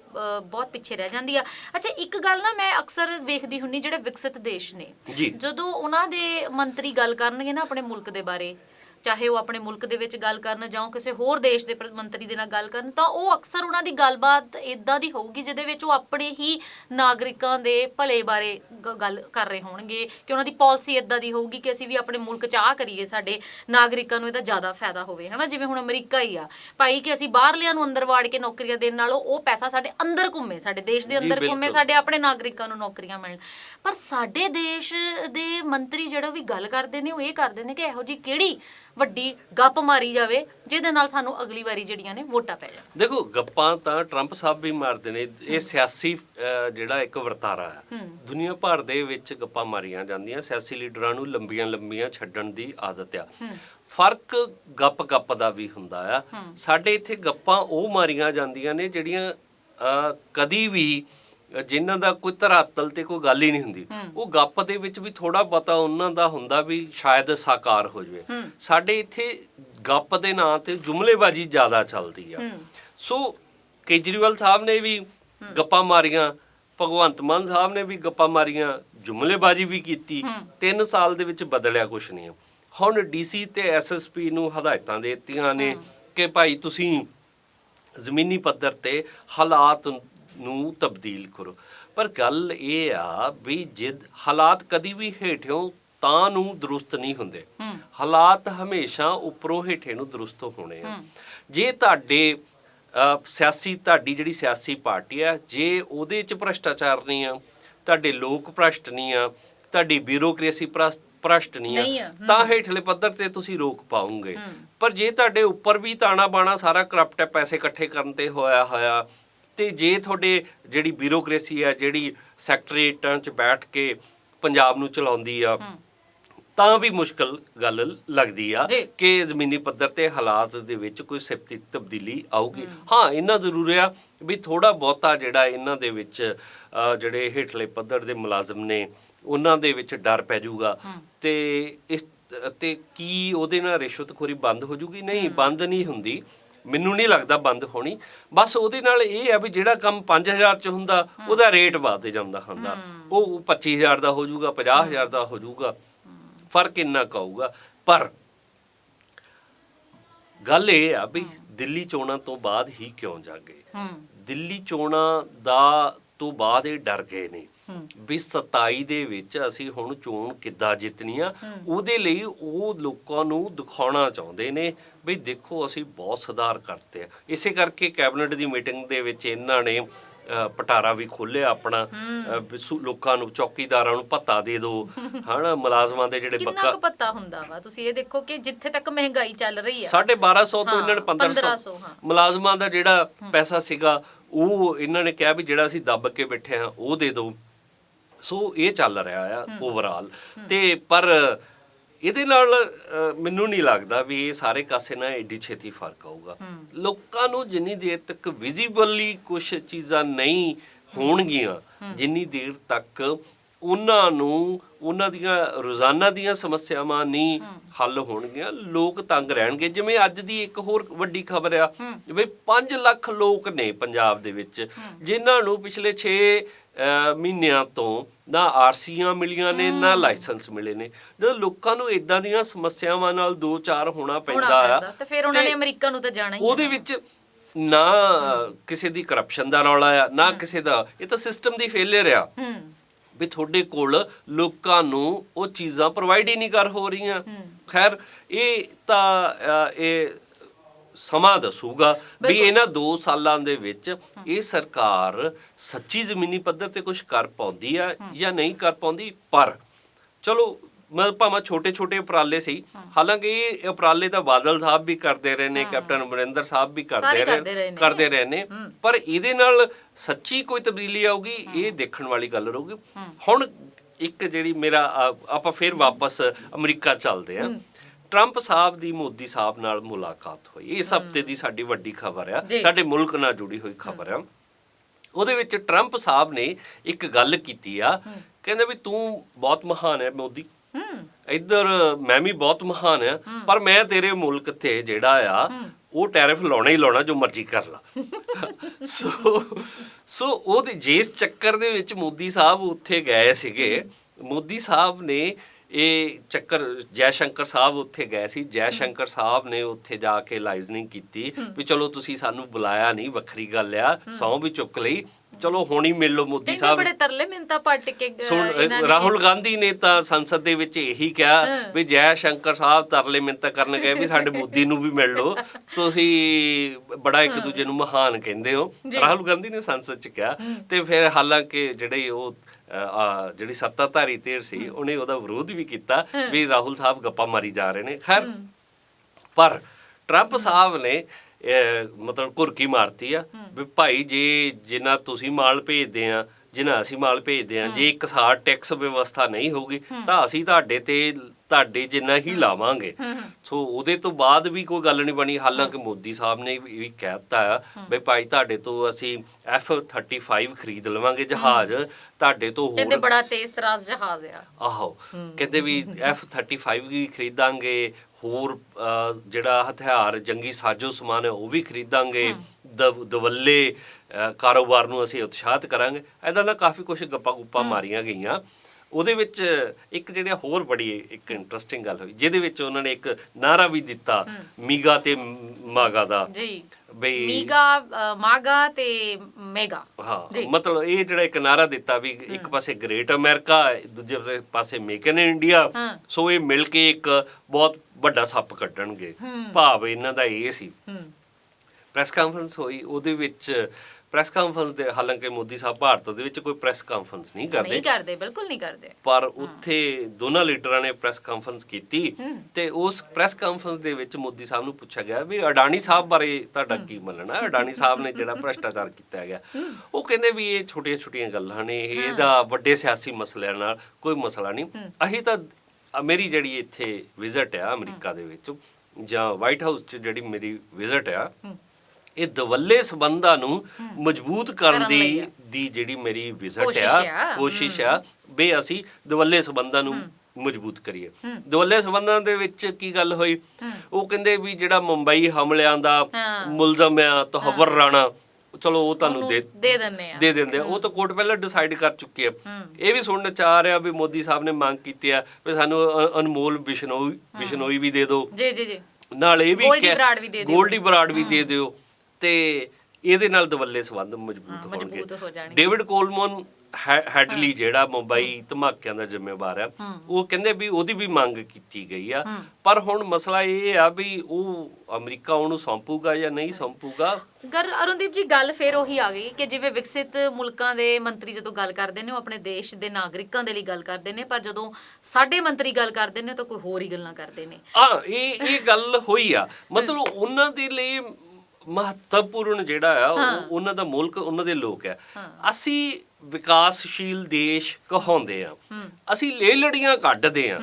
ਬਹੁਤ ਪਿੱਛੇ ਰਹਿ ਜਾਂਦੀ ਆ। ਅੱਛਾ ਇੱਕ ਗੱਲ ਨਾ ਮੈਂ ਅਕਸਰ ਵੇਖਦੀ ਹੁੰਨੀ ਜਿਹੜੇ ਵਿਕਸਿਤ ਦੇਸ਼ ਨੇ। ਜਦੋਂ ਉਹਨਾਂ ਦੇ ਮੰਤਰੀ ਗੱਲ ਕਰਨਗੇ ਨਾ ਆਪਣੇ ਮੁਲਕ ਦੇ ਬਾਰੇ ਚਾਹੇ ਉਹ ਆਪਣੇ ਮੁਲਕ ਦੇ ਵਿੱਚ ਗੱਲ ਕਰਨ ਜਾਂ ਕਿਸੇ ਹੋਰ ਦੇਸ਼ ਦੇ ਮੰਤਰੀ ਦੇ ਨਾਲ ਗੱਲ ਕਰਨ ਤਾਂ ਉਹ ਅਕਸਰ ਉਹਨਾਂ ਦੀ ਗੱਲਬਾਤ ਇਦਾਂ ਦੀ ਹੋਊਗੀ ਜਿਹਦੇ ਵਿੱਚ ਉਹ ਆਪਣੇ ਹੀ ਨਾਗਰਿਕਾਂ ਦੇ ਭਲੇ ਬਾਰੇ ਗੱਲ ਕਰ ਰਹੇ ਹੋਣਗੇ ਕਿ ਉਹਨਾਂ ਦੀ ਪਾਲਿਸੀ ਇਦਾਂ ਦੀ ਹੋਊਗੀ ਕਿ ਅਸੀਂ ਵੀ ਆਪਣੇ ਮੁਲਕ 'ਚ ਆ ਕਰੀਏ ਸਾਡੇ ਨਾਗਰਿਕਾਂ ਨੂੰ ਇਹਦਾ ਜ਼ਿਆਦਾ ਫਾਇਦਾ ਹੋਵੇ ਹਨਾ? ਜਿਵੇਂ ਹੁਣ ਅਮਰੀਕਾ ਹੀ ਆ। ਭਾਈ ਕਿ ਅਸੀਂ ਬਾਹਰਲਿਆਂ ਨੂੰ ਅੰਦਰ ਵਾੜ ਕੇ ਨੌਕਰੀਆਂ ਦੇਣ ਨਾਲੋਂ ਉਹ ਪੈਸਾ ਸਾਡੇ ਅੰਦਰ ਘੁੰਮੇ ਸਾਡੇ ਦੇਸ਼ ਦੇ ਅੰਦਰ ਘੁੰਮੇ। ਸਾਡੇ ਆਪਣੇ ਨਾਗਰਿਕਾਂ ਨੂੰ ਨੌਕਰੀਆਂ ਮਿਲਣ। ਪਰ ਸਾਡੇ ਦੇਸ਼ ਦੇ ਮੰਤਰੀ ਜਿਹੜੇ ਵੀ ਗੱਲ ਕਰਦੇ ਨੇ ਉਹ ਇਹ ਕਰਦੇ ਨੇ ਕਿ ਇਹੋ ਜੀ ਕਿਹੜੀ ਵੱਡੀ ਗੱਪ ਮਾਰੀ ਜਾਵੇ ਜਿਹਦੇ ਨਾਲ ਸਾਨੂੰ ਅਗਲੀ ਵਾਰੀ ਜਿਹੜੀਆਂ ਨੇ ਵੋਟਾਂ ਪੈ ਜਾਣ। ਦੇਖੋ ਗੱਪਾਂ ਤਾਂ ਟਰੰਪ ਸਾਹਿਬ ਵੀ ਮਾਰਦੇ ਨੇ। ਇਹ ਸਿਆਸੀ ਜਿਹੜਾ ਇੱਕ ਵਰਤਾਰਾ ਹੈ। ਦੁਨੀਆ ਭਰ ਦੇ ਵਿੱਚ ਗੱਪਾਂ ਮਾਰੀਆਂ ਜਾਂਦੀਆਂ। ਸਿਆਸੀ ਲੀਡਰਾਂ ਨੂੰ ਲੰਬੀਆਂ ਲੰਬੀਆਂ ਛੱਡਣ ਦੀ ਆਦਤ ਆ। ਫ਼ਰਕ ਗੱਪ-ਗੱਪ ਦਾ ਵੀ ਹੁੰਦਾ ਆ। ਸਾਡੇ ਇੱਥੇ ਗੱਪਾਂ ਉਹ ਮਾਰੀਆਂ ਜਾਂਦੀਆਂ ਨੇ ਜਿਹੜੀਆਂ ਕਦੀ ਵੀ ਜਿਨ੍ਹਾਂ ਦਾ ਕੋਈ ਧਰਾਤਲ ਤੇ ਕੋਈ ਗੱਲ ਹੀ ਨਹੀਂ ਹੁੰਦੀ। ਉਹ ਗੱਪ ਦੇ ਵਿੱਚ ਵੀ ਥੋੜਾ ਪਤਾ ਉਹਨਾਂ ਦਾ ਹੁੰਦਾ ਵੀ ਸ਼ਾਇਦ ਸਾਕਾਰ ਹੋ ਜਾਵੇ। ਸਾਡੇ ਇੱਥੇ ਗੱਪ ਦੇ ਨਾਂ ਤੇ ਜੁਮਲੇਬਾਜ਼ੀ ਜ਼ਿਆਦਾ ਚੱਲਦੀ ਆ। ਸੋ ਕੇਜਰੀਵਾਲ ਸਾਹਿਬ ਨੇ ਵੀ ਗੱਪਾਂ ਮਾਰੀਆਂ ਭਗਵੰਤ ਮਾਨ ਸਾਹਿਬ ਨੇ ਵੀ ਗੱਪਾਂ ਮਾਰੀਆਂ ਜੁਮਲੇਬਾਜ਼ੀ ਵੀ ਕੀਤੀ। 3 ਸਾਲ ਦੇ ਵਿੱਚ ਬਦਲਿਆ ਕੁਛ ਨਹੀਂ। ਹੁਣ ਡੀਸੀ ਤੇ ਐਸਐਸਪੀ ਨੂੰ ਹਦਾਇਤਾਂ ਦੇ ਦਿੱਤੀਆਂ ਨੇ ਕਿ ਭਾਈ ਤੁਸੀਂ ਜ਼ਮੀਨੀ ਪੱਧਰ ਤੇ ਹਾਲਾਤ ਨੂੰ ਤਬਦੀਲ ਕਰੋ। ਪਰ ਗੱਲ ਇਹ ਆ ਵੀ ਜਿਦ ਹਾਲਾਤ ਕਦੀ ਵੀ ਹੇਠਿਓਂ ਤਾਂ ਨੂੰ ਦਰੁਸਤ ਨਹੀਂ ਹੁੰਦੇ। ਹਾਲਾਤ ਹਮੇਸ਼ਾ ਉੱਪਰੋਂ ਹੇਠੇ ਨੂੰ ਦਰੁਸਤ ਹੋਣੇ ਆ। ਜੇ ਤੁਹਾਡੇ ਸਿਆਸੀ ਤੁਹਾਡੀ ਜਿਹੜੀ ਸਿਆਸੀ ਪਾਰਟੀ ਆ ਜੇ ਉਹਦੇ ਚ ਭ੍ਰਸ਼ਟਾਚਾਰ ਨਹੀਂ ਆ ਤੁਹਾਡੇ ਲੋਕ ਭ੍ਰਸ਼ਟ ਨਹੀਂ ਆ ਤੁਹਾਡੀ ਬਿਊਰੋਕ੍ਰੇਸੀ ਭ੍ਰਸ਼- ਭ੍ਰਸ਼ਟ ਨਹੀਂ ਆ। ਤਾਂ ਹੇਠਲੇ ਪੱਧਰ ਤੇ ਤੁਸੀਂ ਰੋਕ ਪਾਉਂਗੇ। ਪਰ ਜੇ ਤੁਹਾਡੇ ਉੱਪਰ ਵੀ ਤਾਣਾ ਬਾਣਾ ਸਾਰਾ ਕਰਪਟ ਹੈ ਪੈਸੇ ਇਕੱਠੇ ਕਰਨ ਤੇ ਹੋਇਆ ਹੋਇਆ ਤੇ ਜੇ ਤੁਹਾਡੇ ਜਿਹੜੀ ਬਿਊਰੋਕ੍ਰੇਸੀ ਆ ਜਿਹੜੀ ਸੈਕਟਰੀਏਟਾਂ 'ਚ ਬੈਠ ਕੇ ਪੰਜਾਬ ਨੂੰ ਚਲਾਉਂਦੀ ਆ ਤਾਂ ਵੀ ਮੁਸ਼ਕਲ ਗੱਲ ਲੱਗਦੀ ਆ। ਕਿ ਜ਼ਮੀਨੀ ਪੱਧਰ ਤੇ ਹਾਲਾਤ ਦੇ ਵਿੱਚ ਕੋਈ ਸਿਫਤੀ ਤਬਦੀਲੀ ਆਊਗੀ। ਹਾਂ। ਇਹਨਾਂ ਜ਼ਰੂਰ ਆ ਵੀ ਥੋੜਾ ਬਹੁਤਾ ਜਿਹੜਾ ਇਹਨਾਂ ਦੇ ਵਿੱਚ ਜਿਹੜੇ ਹੇਠਲੇ ਪੱਧਰ ਦੇ ਮੁਲਾਜ਼ਮ ਨੇ ਉਹਨਾਂ ਦੇ ਵਿੱਚ ਡਰ ਪੈ ਜਾਊਗਾ। ਤੇ ਇਸ ਤੇ ਕੀ ਉਹਦੇ ਨਾਲ ਰਿਸ਼ਵਤਖੋਰੀ ਬੰਦ ਹੋ ਜੂਗੀ ਨਹੀਂ ਬੰਦ ਨਹੀਂ ਹੁੰਦੀ। ਮੈਨੂੰ ਨਹੀਂ ਲੱਗਦਾ ਬੰਦ ਹੋਣੀ। ਬਸ ਉਹਦੇ ਨਾਲ ਇਹ ਆ ਵੀ ਜਿਹੜਾ ਕੰਮ 5000 ਚ ਹੁੰਦਾ ਉਹਦਾ ਰੇਟ ਵੱਧ ਜਾਂਦਾ ਹੁੰਦਾ। ਉਹ 25000 ਦਾ ਹੋ ਜਾਊਗਾ 50000 ਦਾ ਹੋ ਜਾਊਗਾ। ਫ਼ਰਕ ਇੰਨਾ ਕਹੂਗਾ ਪਰ ਗੱਲ ਇਹ ਆ ਵੀ ਦਿੱਲੀ ਚੋਣਾਂ ਤੋਂ ਬਾਅਦ ਹੀ ਕਿਉਂ ਜਾਗੇ? ਹੂੰ। ਦਿੱਲੀ ਚੋਣਾਂ ਦਾ ਤੋਂ ਬਾਅਦ ਇਹ ਡਰ ਗਏ ਨੇ। ਹੂੰ। ਵੀ 27 ਦੇ ਵਿੱਚ ਅਸੀਂ ਹੁਣ ਚੋਣ ਕਿੱਦਾਂ ਜਿੱਤਣੀ ਆ ਉਹਦੇ ਲਈ ਉਹ ਲੋਕਾਂ ਨੂੰ ਦਿਖਾਉਣਾ ਚਾਹੁੰਦੇ ਨੇ ਵੀ ਦੇਖੋ ਅਸੀਂ ਬਹੁਤ ਸੁਧਾਰ ਕਰਤੇ ਆ। ਇਸੇ ਕਰਕੇ ਕੈਬਨਿਟ ਦੀ ਮੀਟਿੰਗ ਦੇ ਵਿੱਚ ਇਹਨਾਂ ਨੇ ਪਟਾਰਾ ਵੀ ਖੋਲਿਆ ਆਪਣਾ। ਲੋਕਾਂ ਨੂੰ ਚੌਕੀਦਾਰਾਂ ਨੂੰ ਭੱਤਾ ਦੇ ਦਿਓ ਹਨਾ ਮੁਲਾਜ਼ਮਾਂ ਦੇ ਜਿਹੜੇ ਕਿੰਨਾ ਬੱਕਾ ਕੁ ਪਤਾ ਹੁੰਦਾ ਵਾ? ਤੁਸੀਂ ਇਹ ਦੇਖੋ ਕਿ ਜਿੱਥੇ ਤੱਕ ਮਹਿੰਗਾਈ ਚੱਲ ਰਹੀ ਆ। 1250 ਤੋਂ ਇਹਨਾਂ ਨੇ ਹਾਂ, 1500 1500 ਹਾਂ। ਮੁਲਾਜ਼ਮਾਂ ਦਾ ਜਿਹੜਾ ਪੈਸਾ ਸੀਗਾ ਉਹ ਇਹਨਾਂ ਨੇ ਕਿਹਾ ਵੀ ਜਿਹੜਾ ਅਸੀਂ ਦੱਬ ਕੇ ਬੈਠੇ ਆ ਉਹ ਦੇ ਦਿਓ ਸੋ ਇਹ ਚੱਲ ਰਿਹਾ ਆ ਓਵਰਆਲ ਤੇ ਪਰ ਇਹਦੇ ਨਾਲ ਮੈਨੂੰ ਨਹੀਂ ਲੱਗਦਾ ਵੀ ਇਹ ਸਾਰੇ ਕਾਸੇ ਨਾਲ ਐਡੀ ਛੇਤੀ ਫ਼ਰਕ ਆਊਗਾ। ਲੋਕਾਂ ਨੂੰ ਜਿੰਨੀ ਦੇਰ ਤੱਕ ਵਿਜ਼ੀਬਲੀ ਕੁਝ ਚੀਜ਼ਾਂ ਨਹੀਂ ਹੋਣਗੀਆਂ ਜਿੰਨੀ ਦੇਰ ਤੱਕ ਉਹਨਾਂ ਨੂੰ ਉਹਨਾਂ ਦੀਆਂ ਰੋਜ਼ਾਨਾ ਦੀਆਂ ਸਮੱਸਿਆਵਾਂ ਨਹੀਂ ਹੱਲ ਹੋਣਗੀਆਂ ਲੋਕ ਤੰਗ ਰਹਿਣਗੇ। ਜਿਵੇਂ ਅੱਜ ਦੀ ਇੱਕ ਹੋਰ ਵੱਡੀ ਖਬਰ ਆ ਵੀ 5 ਲੱਖ ਲੋਕ ਨੇ ਪੰਜਾਬ ਦੇ ਵਿੱਚ ਜਿਨ੍ਹਾਂ ਨੂੰ ਪਿਛਲੇ 6 ਮਹੀਨਿਆਂ ਤੋਂ ਨਾ ਆਰਸੀਆਂ ਮਿਲੀਆਂ ਨੇ ਨਾ ਲਾਇਸੈਂਸ ਮਿਲੇ ਨੇ। ਜਦੋਂ ਲੋਕਾਂ ਨੂੰ ਇਦਾਂ ਦੀਆਂ ਸਮੱਸਿਆਵਾਂ ਨਾਲ ਦੋ ਚਾਰ ਹੋਣਾ ਪੈਂਦਾ ਆ ਤੇ ਫਿਰ ਉਹਨਾਂ ਨੇ ਅਮਰੀਕਾ ਨੂੰ ਤਾਂ ਜਾਣਾ ਹੀ। ਉਹਦੇ ਵਿੱਚ ਨਾ ਕਿਸੇ ਦੀ ਕਰਪਸ਼ਨ ਦਾ ਰੌਲਾ ਆ ਨਾ ਕਿਸੇ ਦਾ ਇਹ ਤਾਂ ਸਿਸਟਮ ਦੀ ਫੇਲਿਅਰ ਆ। ਵੀ ਤੁਹਾਡੇ ਕੋਲ ਲੋਕਾਂ ਨੂੰ ਉਹ ਚੀਜ਼ਾਂ ਪ੍ਰੋਵਾਈਡ ਹੀ ਨਹੀਂ ਕਰ ਹੋ ਰਹੀਆਂ। ਖੈਰ ਇਹ ਤਾਂ ਇਹ ਸਮਾਂ ਦੱਸੂਗਾ ਵੀ ਇਹਨਾਂ 2 ਸਾਲਾਂ ਦੇ ਵਿੱਚ ਇਹ ਸਰਕਾਰ ਸੱਚੀ ਜ਼ਮੀਨੀ ਪੱਧਰ ਤੇ ਕੁਝ ਕਰ ਪਾਉਂਦੀ ਆ ਜਾਂ ਨਹੀਂ ਕਰ ਪਾਉਂਦੀ ਪਰ ਚਲੋ ਮੈਂ ਭਾਵੇਂ ਛੋਟੇ ਛੋਟੇ ਉਪਰਾਲੇ ਸੀ ਹਾਲਾਂਕਿ ਇਹ ਉਪਰਾਲੇ ਤਾਂ ਬਾਦਲ ਸਾਹਿਬ ਵੀ ਕਰਦੇ ਰਹੇ ਨੇ ਕੈਪਟਨ ਅਮਰਿੰਦਰ ਸਾਹਿਬ ਵੀ ਕਰਦੇ ਰਹੇ। ਕਰਦੇ ਰਹੇ ਨੇ। ਪਰ ਇਹਦੇ ਨਾਲ ਸੱਚੀ ਕੋਈ ਤਬਦੀਲੀ ਆਊਗੀ ਇਹ ਦੇਖਣ ਵਾਲੀ ਗੱਲ ਰਹੂਗੀ। ਹੁਣ ਇੱਕ ਜਿਹੜੀ ਮੇਰਾ ਆਪਾਂ ਫਿਰ ਵਾਪਸ ਅਮਰੀਕਾ ਚੱਲਦੇ ਆ। ਟਰੰਪ ਸਾਹਿਬ ਦੀ ਮੋਦੀ ਸਾਹਿਬ ਨਾਲ ਮੁਲਾਕਾਤ ਹੋਈ। ਇਸ ਹਫ਼ਤੇ ਦੀ ਸਾਡੀ ਵੱਡੀ ਖਬਰ ਆ। ਸਾਡੇ ਮੁਲਕ ਨਾਲ ਜੁੜੀ ਹੋਈ ਖਬਰ ਆ। ਉਹਦੇ ਵਿੱਚ ਟਰੰਪ ਸਾਹਿਬ ਨੇ ਇੱਕ ਗੱਲ ਕੀਤੀ ਆ। ਕਹਿੰਦੇ ਵੀ ਤੂੰ ਬਹੁਤ ਮਹਾਨ ਹੈ ਮੋਦੀ। ਹੂੰ ਇੱਧਰ ਮੈਂ ਵੀ ਬਹੁਤ ਮਹਾਨ ਆ। ਪਰ ਮੈਂ ਤੇਰੇ ਮੁਲਕ ਤੇ ਜਿਹੜਾ ਆ ਉਹ ਟੈਰਿਫ ਲਾਉਣਾ ਹੀ ਲਾਉਣਾ ਜੋ ਮਰਜ਼ੀ ਕਰ ਲਾ। ਸੋ ਸੋ ਉਹਦੇ ਜਿਸ ਚੱਕਰ ਦੇ ਵਿੱਚ ਮੋਦੀ ਸਾਹਿਬ ਉੱਥੇ ਗਏ ਸੀਗੇ ਮੋਦੀ ਸਾਹਿਬ ਨੇ ਇਹ ਚੱਕਰ ਜੈ ਸ਼ੰਕਰ ਸਾਹਿਬ ਉੱਥੇ ਗਏ ਸੀ। ਜੈ ਸ਼ੰਕਰ ਸਾਹਿਬ ਨੇ ਉੱਥੇ ਜਾ ਕੇ ਲਾਈਜ਼ਨਿੰਗ ਕੀਤੀ ਵੀ ਚਲੋ ਤੁਸੀਂ ਸਾਨੂੰ ਬੁਲਾਇਆ ਨਹੀਂ ਵੱਖਰੀ ਗੱਲ ਆ ਸੌਂ ਵੀ ਚੁੱਕ ਲਈ। ਚਲੋ ਹੁਣ ਹੀ ਮਿਲ ਲਓ ਮੋਦੀ ਸਾਹਿਬ। ਬੜੇ ਤਰਲੇ ਮਿੰਤਾ ਪੱਟ ਕੇ ਸੁਣ ਰਾਹੁਲ ਗਾਂਧੀ ਨੇ ਤਾਂ ਸੰਸਦ ਦੇ ਵਿੱਚ ਇਹੀ ਕਿਹਾ ਵੀ ਜੈ ਸ਼ੰਕਰ ਸਾਹਿਬ ਤਰਲੇ ਮਿੰਤ ਕਰਨ ਗਏ ਵੀ ਸਾਡੇ ਮੋਦੀ ਨੂੰ ਵੀ ਮਿਲ ਲਓ। ਤੁਸੀਂ ਬੜਾ ਇੱਕ ਦੂਜੇ ਨੂੰ ਮਹਾਨ ਕਹਿੰਦੇ ਹੋ। ਰਾਹੁਲ ਗਾਂਧੀ ਨੇ ਸੰਸਦ ਚ ਕਿਹਾ ਤੇ ਫਿਰ ਹਾਲਾਂਕਿ ਜਿਹੜੇ ਉਹ ਜਿਹੜੀ ਸੱਤਾਧਾਰੀ ਧਿਰ ਸੀ ਉਹਨੇ ਉਹਦਾ ਵਿਰੋਧ ਵੀ ਕੀਤਾ ਵੀ ਰਾਹੁਲ ਸਾਹਿਬ ਗੱਪਾਂ ਮਾਰੀ ਜਾ ਰਹੇ ਨੇ। ਖੈਰ ਪਰ ਟਰੰਪ ਸਾਹਿਬ ਨੇ ਮਤਲਬ ਕੁਰਕੀ ਮਾਰਤੀ ਆ ਵੀ ਭਾਈ ਜੇ ਜਿੰਨਾ ਤੁਸੀਂ ਮਾਲ ਭੇਜਦੇ ਆ ਜਿੰਨਾ ਅਸੀਂ ਮਾਲ ਭੇਜਦੇ ਆ ਜੇ ਇੱਕ ਸਾਰ ਟੈਕਸ ਵਿਵਸਥਾ ਨਹੀਂ ਹੋਊਗੀ ਤਾਂ ਅਸੀਂ ਤੁਹਾਡੇ ਤੇ ਤੁਹਾਡੇ ਜਿੰਨਾ ਹੀ ਲਾਵਾਂਗੇ। ਸੋ ਉਹਦੇ ਤੋਂ ਬਾਅਦ ਵੀ ਕੋਈ ਗੱਲ ਨਹੀਂ ਬਣੀ। ਹਾਲਾਂਕਿ ਮੋਦੀ ਸਾਹਿਬ ਨੇ ਵੀ ਵੀ ਕਹਿ ਦਿੱਤਾ ਆ ਬਈ ਭਾਈ ਤੁਹਾਡੇ ਤੋਂ ਅਸੀਂ F35 ਖਰੀਦ ਲਵਾਂਗੇ ਜਹਾਜ਼। ਤੁਹਾਡੇ ਤੋਂ ਕਹਿੰਦੇ ਹੋਰ ਬੜਾ ਤੇਜ਼ ਤਰਾਜ਼ ਜਹਾਜ਼ ਆ। ਆਹੋ। ਕਹਿੰਦੇ ਵੀ F35 ਵੀ ਖਰੀਦਾਂਗੇ ਹੋਰ ਜਿਹੜਾ ਹਥਿਆਰ ਜੰਗੀ ਸਾਜ਼ੋ ਸਮਾਨ ਹੈ ਉਹ ਵੀ ਖਰੀਦਾਂਗੇ। ਦਵ- ਦਵੱਲੇ ਕਾਰੋਬਾਰ ਨੂੰ ਅਸੀਂ ਉਤਸ਼ਾਹਿਤ ਕਰਾਂਗੇ। ਐਦਾਂ ਦਾ ਕਾਫੀ ਕੁਝ ਗੱਪਾਂ ਗੁੱਪਾਂ ਮਾਰੀਆਂ ਗਈਆਂ। ਉਹਦੇ ਵਿੱਚ ਇੱਕ ਜਿਹੜਾ ਹੋਰ ਬੜੀ ਇੱਕ ਇੰਟਰਸਟਿੰਗ ਗੱਲ ਹੋਈ ਜਿਹਦੇ ਵਿੱਚ ਉਹਨਾਂ ਨੇ ਇੱਕ ਨਾਰਾ ਵੀ ਦਿੱਤਾ ਮੀਗਾ ਤੇ ਮਾਗਾ ਦਾ। ਜੀ। ਬਈ ਮੀਗਾ ਮਾਗਾ ਤੇ ਮੇਗਾ। ਹਾਂ। ਮਤਲਬ ਇਹ ਜਿਹੜਾ ਇੱਕ ਨਾਰਾ ਦਿੱਤਾ ਵੀ ਇੱਕ ਪਾਸੇ ਗ੍ਰੇਟ ਅਮਰੀਕਾ ਦੂਜੇ ਪਾਸੇ ਮੇਕ ਇਨ ਇੰਡੀਆ। ਸੋ ਇਹ ਮਿਲ ਕੇ ਇੱਕ ਬਹੁਤ ਵੱਡਾ ਸੱਪ ਕੱਢਣਗੇ। ਭਾਵ ਇਹਨਾਂ ਦਾ ਇਹ ਸੀ। ਪ੍ਰੈਸ ਕਾਨਫਰੰਸ ਹੋਈ ਉਹਦੇ ਵਿੱਚ ਪ੍ਰੈਸ ਕਾਨਫਰੰਸ ਦੇ ਹਾਲਾਂਕਿ ਮੋਦੀ ਸਾਹਿਬ ਭਾਰਤ ਦੇ ਵਿੱਚ ਕੋਈ ਪ੍ਰੈਸ ਕਾਨਫਰੰਸ ਨਹੀਂ ਕਰਦੇ। ਨਹੀਂ ਕਰਦੇ ਬਿਲਕੁਲ ਨਹੀਂ ਕਰਦੇ। ਪਰ ਉੱਥੇ ਦੋਨਾਂ ਲੀਡਰਾਂ ਨੇ ਪ੍ਰੈਸ ਕਾਨਫਰੰਸ ਕੀਤੀ ਤੇ ਉਸ ਪ੍ਰੈਸ ਕਾਨਫਰੰਸ ਦੇ ਵਿੱਚ ਮੋਦੀ ਸਾਹਿਬ ਨੂੰ ਪੁੱਛਿਆ ਗਿਆ ਵੀ ਅਡਾਨੀ ਸਾਹਿਬ ਬਾਰੇ ਤੁਹਾਡਾ ਕੀ ਮੰਨਣਾ ਹੈ? ਅਡਾਨੀ ਸਾਹਿਬ ਨੇ ਜਿਹੜਾ ਭ੍ਰਸ਼ਟਾਚਾਰ ਕੀਤਾ ਗਿਆ ਉਹ ਕਹਿੰਦੇ ਵੀ ਇਹ ਛੋਟੀਆਂ-ਛੋਟੀਆਂ ਗੱਲਾਂ ਨੇ ਇਹਦਾ ਵੱਡੇ ਸਿਆਸੀ ਮਸਲਿਆਂ ਨਾਲ ਕੋਈ ਮਸਲਾ ਨਹੀਂ। ਅਸੀਂ ਤਾਂ ਮੇਰੀ ਜਿਹੜੀ ਇੱਥੇ ਵਿਜ਼ਿਟ ਆ ਅਮਰੀਕਾ ਦੇ ਵਿੱਚ ਜਾਂ ਵਾਈਟ ਹਾਊਸ 'ਚ ਜਿਹੜੀ ਮੇਰੀ ਵਿਜ਼ਿਟ ਆ ਇਹ ਦਵੱਲੇ ਸਬੰਧਾਂ ਨੂੰ ਮਜ਼ਬੂਤ ਕਰਨ ਦੀ। ਦੀ ਜਿਹੜੀ ਮੇਰੀ ਵਿਜ਼ਿਟ ਆ ਕੋਸ਼ਿਸ਼ ਆ। ਵੀ ਅਸੀਂ ਦਵੱਲੇ ਸਬੰਧਾਂ ਨੂੰ ਮਜ਼ਬੂਤ ਕਰੀਏ। ਦਵੱਲੇ ਸਬੰਧਾਂ ਦੇ ਵਿੱਚ ਕੀ ਗੱਲ ਹੋਈ? ਉਹ ਕਹਿੰਦੇ ਵੀ ਜਿਹੜਾ ਮੁੰਬਈ ਹਮਲਿਆਂ ਦਾ। ਮੁਲਜ਼ਮ ਆ ਤਹਵਰ ਰਾਣਾ ਚਲੋ ਉਹ ਤੁਹਾਨੂੰ ਦੇ ਦੇ ਦਿੰਨੇ ਆ। ਦੇ ਦਿੰਦੇ ਆ। ਉਹ ਤਾਂ ਕੋਰਟ ਪਹਿਲਾਂ ਡਿਸਾਈਡ ਕਰ ਚੁੱਕੀ ਆ। ਇਹ ਵੀ ਸੁਣਨ ਚ ਆ ਰਿਹਾ ਵੀ ਮੋਦੀ ਸਾਹਿਬ ਨੇ ਮੰਗ ਕੀਤੀ ਆ ਵੀ ਸਾਨੂੰ ਅਨਮੋਲ ਬਿਸ਼ਨੋਈ ਬਿਸ਼ਨੋਈ ਵੀ ਦੇ ਦਿਓ। ਜੀ ਜੀ ਜੀ। ਨਾਲ ਇਹ ਵੀ ਗੋਲਡੀ ਕਿਹਾ- ਬਰਾੜ ਵੀ ਦੇ ਦਿਓ। ਗੋਲਡੀ ਬਰਾੜ ਵੀ ਦੇ ਦਿਓ। ਤੇ ਇਹਦੇ ਨਾਲ ਦਵੱਲੇ ਸੰਬੰਧ ਮਜ਼ਬੂਤ ਹਾਂ, ਹੋਣਗੇ। ਮਜ਼ਬੂਤ ਹੋ ਜਾਣਗੇ। ਡੇਵਿਡ ਕੋਲਮਨ ਹੈਡਲੀ ਜਿਹੜਾ ਮੁੰਬਈ ਧਮਾਕਿਆਂ ਦਾ ਜ਼ਿੰਮੇਵਾਰ ਆ ਉਹ ਕਹਿੰਦੇ ਵੀ ਉਹਦੀ ਵੀ ਮੰਗ ਕੀਤੀ ਗਈ ਆ। ਪਰ ਹੁਣ ਮਸਲਾ ਇਹ ਆ ਵੀ ਉਹ ਅਮਰੀਕਾ ਉਹਨੂੰ ਸੌਂਪੂਗਾ ਜਾਂ ਨਹੀਂ ਸੌਂਪੂਗਾ? ਗਰ ਅਰੁਣਦੀਪ ਜੀ ਗੱਲ ਫੇਰ ਉਹੀ ਆ ਗਈ ਕਿ ਜਿਵੇਂ ਵਿਕਸਿਤ ਮੁਲਕਾਂ ਦੇ ਮੰਤਰੀ ਜਦੋਂ ਗੱਲ ਕਰਦੇ ਨੇ ਉਹ ਆਪਣੇ ਦੇਸ਼ ਦੇ ਨਾਗਰਿਕਾਂ ਦੇ ਲਈ ਗੱਲ ਕਰਦੇ ਨੇ ਪਰ ਜਦੋਂ ਸਾਡੇ ਮੰਤਰੀ ਗੱਲ ਕਰਦੇ ਨੇ ਤਾਂ ਕੋਈ ਹੋਰ ਹੀ ਗੱਲਾਂ ਕਰਦੇ ਨੇ। ਆ ਇਹ ਇਹ ਗੱਲ ਹੋਈ ਆ। ਮਤਲਬ ਉਹਨਾਂ ਦੇ ਲਈ ਮਹੱਤਵਪੂਰਨ ਜਿਹੜਾ ਆ ਉਹ ਉਹਨਾਂ ਦਾ ਮੁਲਕ ਉਹਨਾਂ ਦੇ ਲੋਕ ਆ। ਅਸੀਂ ਵਿਕਾਸਸ਼ੀਲ ਦੇਸ਼ ਕਹਾਉਂਦੇ ਆ। ਅਸੀਂ ਲੇਲੜੀਆਂ ਕੱਢਦੇ ਆ।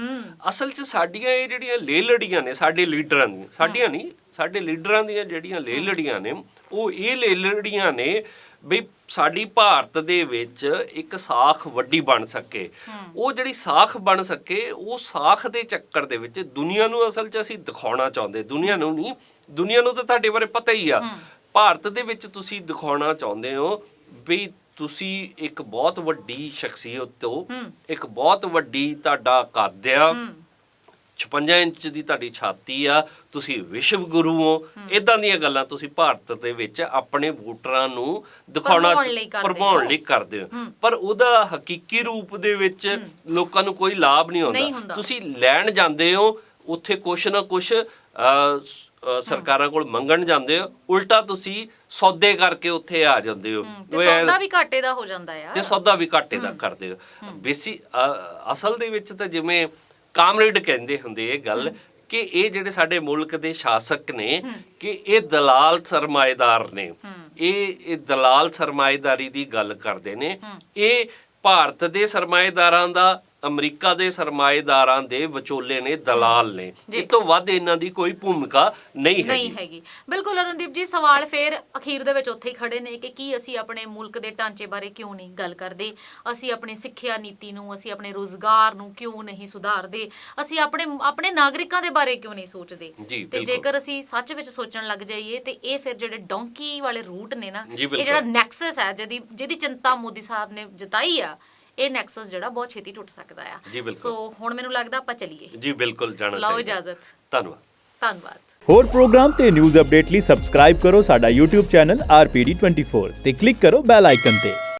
ਅਸਲ 'ਚ ਸਾਡੀਆਂ ਇਹ ਜਿਹੜੀਆਂ ਲੇਲੜੀਆਂ ਨੇ ਸਾਡੇ ਲੀਡਰਾਂ ਦੀਆਂ ਸਾਡੀਆਂ ਨਹੀਂ ਸਾਡੇ ਲੀਡਰਾਂ ਦੀਆਂ ਜਿਹੜੀਆਂ ਲੇਲੜੀਆਂ ਨੇ ਉਹ ਇਹ ਲੇਲੜੀਆਂ ਨੇ ਵੀ ਸਾਡੀ ਭਾਰਤ ਦੇ ਵਿੱਚ ਇੱਕ ਸਾਖ ਵੱਡੀ ਬਣ ਸਕੇ। ਉਹ ਜਿਹੜੀ ਸਾਖ ਬਣ ਸਕੇ ਉਹ ਸਾਖ ਦੇ ਚੱਕਰ ਦੇ ਵਿੱਚ ਦੁਨੀਆ ਨੂੰ ਅਸਲ 'ਚ ਅਸੀਂ ਦਿਖਾਉਣਾ ਚਾਹੁੰਦੇ। ਦੁਨੀਆ ਨੂੰ ਨਹੀਂ ਦੁਨੀਆ ਨੂੰ ਤਾਂ ਤੁਹਾਡੇ ਬਾਰੇ ਪਤਾ ਹੀ ਆ। ਭਾਰਤ ਦੇ ਵਿੱਚ ਤੁਸੀਂ ਦਿਖਾਉਣਾ ਚਾਹੁੰਦੇ ਹੋ ਵੀ ਤੁਸੀਂ ਇੱਕ ਬਹੁਤ ਵੱਡੀ ਸ਼ਖਸੀਅਤ ਹੋ। ਇੱਕ ਬਹੁਤ ਵੱਡੀ ਤੁਹਾਡਾ ਕੱਦ ਆ। 56 ਇੰਚ ਦੀ ਤੁਹਾਡੀ ਛਾਤੀ ਆ। ਤੁਸੀਂ ਵਿਸ਼ਵ ਗੁਰੂ ਹੋ। ਇਦਾਂ ਦੀਆਂ ਗੱਲਾਂ ਤੁਸੀਂ ਭਾਰਤ ਦੇ ਵਿੱਚ ਆਪਣੇ ਵੋਟਰਾਂ ਨੂੰ ਦਿਖਾਉਣਾ ਭਰਮਾਉਣ ਲਈ ਕਰਦੇ ਹੋ। ਪਰ ਉਹਦਾ ਹਕੀਕੀ ਰੂਪ ਦੇ ਵਿੱਚ ਲੋਕਾਂ ਨੂੰ ਕੋਈ ਲਾਭ ਨਹੀਂ ਹੁੰਦਾ। ਤੁਸੀਂ ਲੈਣ ਜਾਂਦੇ ਹੋ। ਉੱਥੇ ਕੁਛ ਨਾ ਕੁਛ ਸਰਕਾਰਾਂ ਕੋਲ ਮੰਗਣ ਜਾਂਦੇ ਹੋ ਉਲਟਾ ਤੁਸੀਂ ਸੌਦੇ ਕਰਕੇ ਉੱਥੇ ਆ ਜਾਂਦੇ ਹੋ। ਤੇ ਸੌਦਾ ਵੀ ਘਾਟੇ ਦਾ ਹੋ ਜਾਂਦਾ ਆ ਤੇ ਸੌਦਾ ਵੀ ਘਾਟੇ ਦਾ ਕਰਦੇ ਹੋ। ਬੇਸੀ ਅਸਲ ਦੇ ਵਿੱਚ ਤਾਂ ਜਿਵੇਂ ਕਾਮਰੇਡ ਕਹਿੰਦੇ ਹੁੰਦੇ ਇਹ ਗੱਲ ਕਿ ਇਹ ਜਿਹੜੇ ਸਾਡੇ ਮੁਲਕ ਦੇ ਸ਼ਾਸਕ ਨੇ ਕਿ ਇਹ ਦਲਾਲ ਸਰਮਾਏਦਾਰ ਨੇ। ਇਹ ਇਹ ਦਲਾਲ ਸਰਮਾਏਦਾਰੀ ਦੀ ਗੱਲ ਕਰਦੇ ਨੇ। ਇਹ ਭਾਰਤ ਦੇ ਸਰਮਾਏਦਾਰਾਂ ਦਾ ਅਮਰੀਕਾ ਦੇ ਸਰਮਾਏਦਾਰਾਂ ਦੇ ਵਿਚੋਲੇ ਨੇ ਦਲਾਲ ਨੇ। ਇਹ ਤੋਂ ਵੱਧ ਇਹਨਾਂ ਦੀ ਕੋਈ ਭੂਮਿਕਾ ਨਹੀਂ ਨਹੀਂ ਹੈਗੀ। ਹੈਗੀ। ਬਿਲਕੁਲ ਅਰੁਣਦੀਪ ਜੀ ਸਵਾਲ ਫੇਰ ਅਖੀਰ ਦੇ ਵਿੱਚ ਉੱਥੇ ਹੀ ਖੜੇ ਨੇ ਕਿ ਕੀ ਅਸੀਂ ਆਪਣੇ ਮੁਲਕ ਦੇ ਢਾਂਚੇ ਬਾਰੇ ਕਿਉਂ ਨਹੀਂ ਗੱਲ ਕਰਦੇ? ਅਸੀਂ ਆਪਣੀ ਸਿੱਖਿਆ ਨੀਤੀ ਨੂੰ ਅਸੀਂ ਆਪਣੇ ਰੋਜ਼ਗਾਰ ਨੂੰ ਕਿਉਂ ਨਹੀਂ ਸੁਧਾਰਦੇ? ਅਸੀਂ ਆਪਣੇ ਆਪਣੇ ਨਾਗਰਿਕਾਂ ਦੇ ਬਾਰੇ ਕਿਉਂ ਨਹੀਂ ਸੋਚਦੇ? ਤੇ। ਜੇਕਰ ਅਸੀਂ ਸੱਚ ਵਿੱਚ ਸੋਚਣ ਲੱਗ ਜਾਈਏ ਤੇ ਇਹ ਫਿਰ ਜਿਹੜੇ ਡੋਂਕੀ ਵਾਲੇ ਰੂਟ ਨੇ ਨਾ ਇਹ। ਜਿਹੜਾ ਨੈਕਸਸ ਹੈ ਜਿਹਦੀ ਜਿਹਦੀ ਚਿੰਤਾ ਮੋਦੀ ਸਾਹਿਬ ਨੇ ਜਤਾਈ ਆ ਇਹ ਨੈਕਸਸ ਜਿਹੜਾ ਬਹੁਤ ਛੇਤੀ ਟੁੱਟ ਸਕਦਾ ਆ। ਸੋ ਹੁਣ ਮੈਨੂੰ ਲੱਗਦਾ ਆਪਾਂ ਚੱਲੀਏ। ਜੀ ਬਿਲਕੁਲ ਜਾਣਾ ਲਓ ਚਾਹੀਦਾ। ਇਜਾਜ਼ਤ। ਧੰਨਵਾਦ। ਧੰਨਵਾਦ। ਹੋਰ ਪ੍ਰੋਗਰਾਮ ਤੇ ਨਿਊਜ਼ ਅਪਡੇਟ ਲਈ ਸਬਸਕ੍ਰਾਈਬ ਕਰੋ ਸਾਡਾ YouTube ਚੈਨਲ RPD24 ਤੇ ਕਲਿੱਕ ਕਰੋ ਬੈਲ ਆਈਕਨ ਤੇ।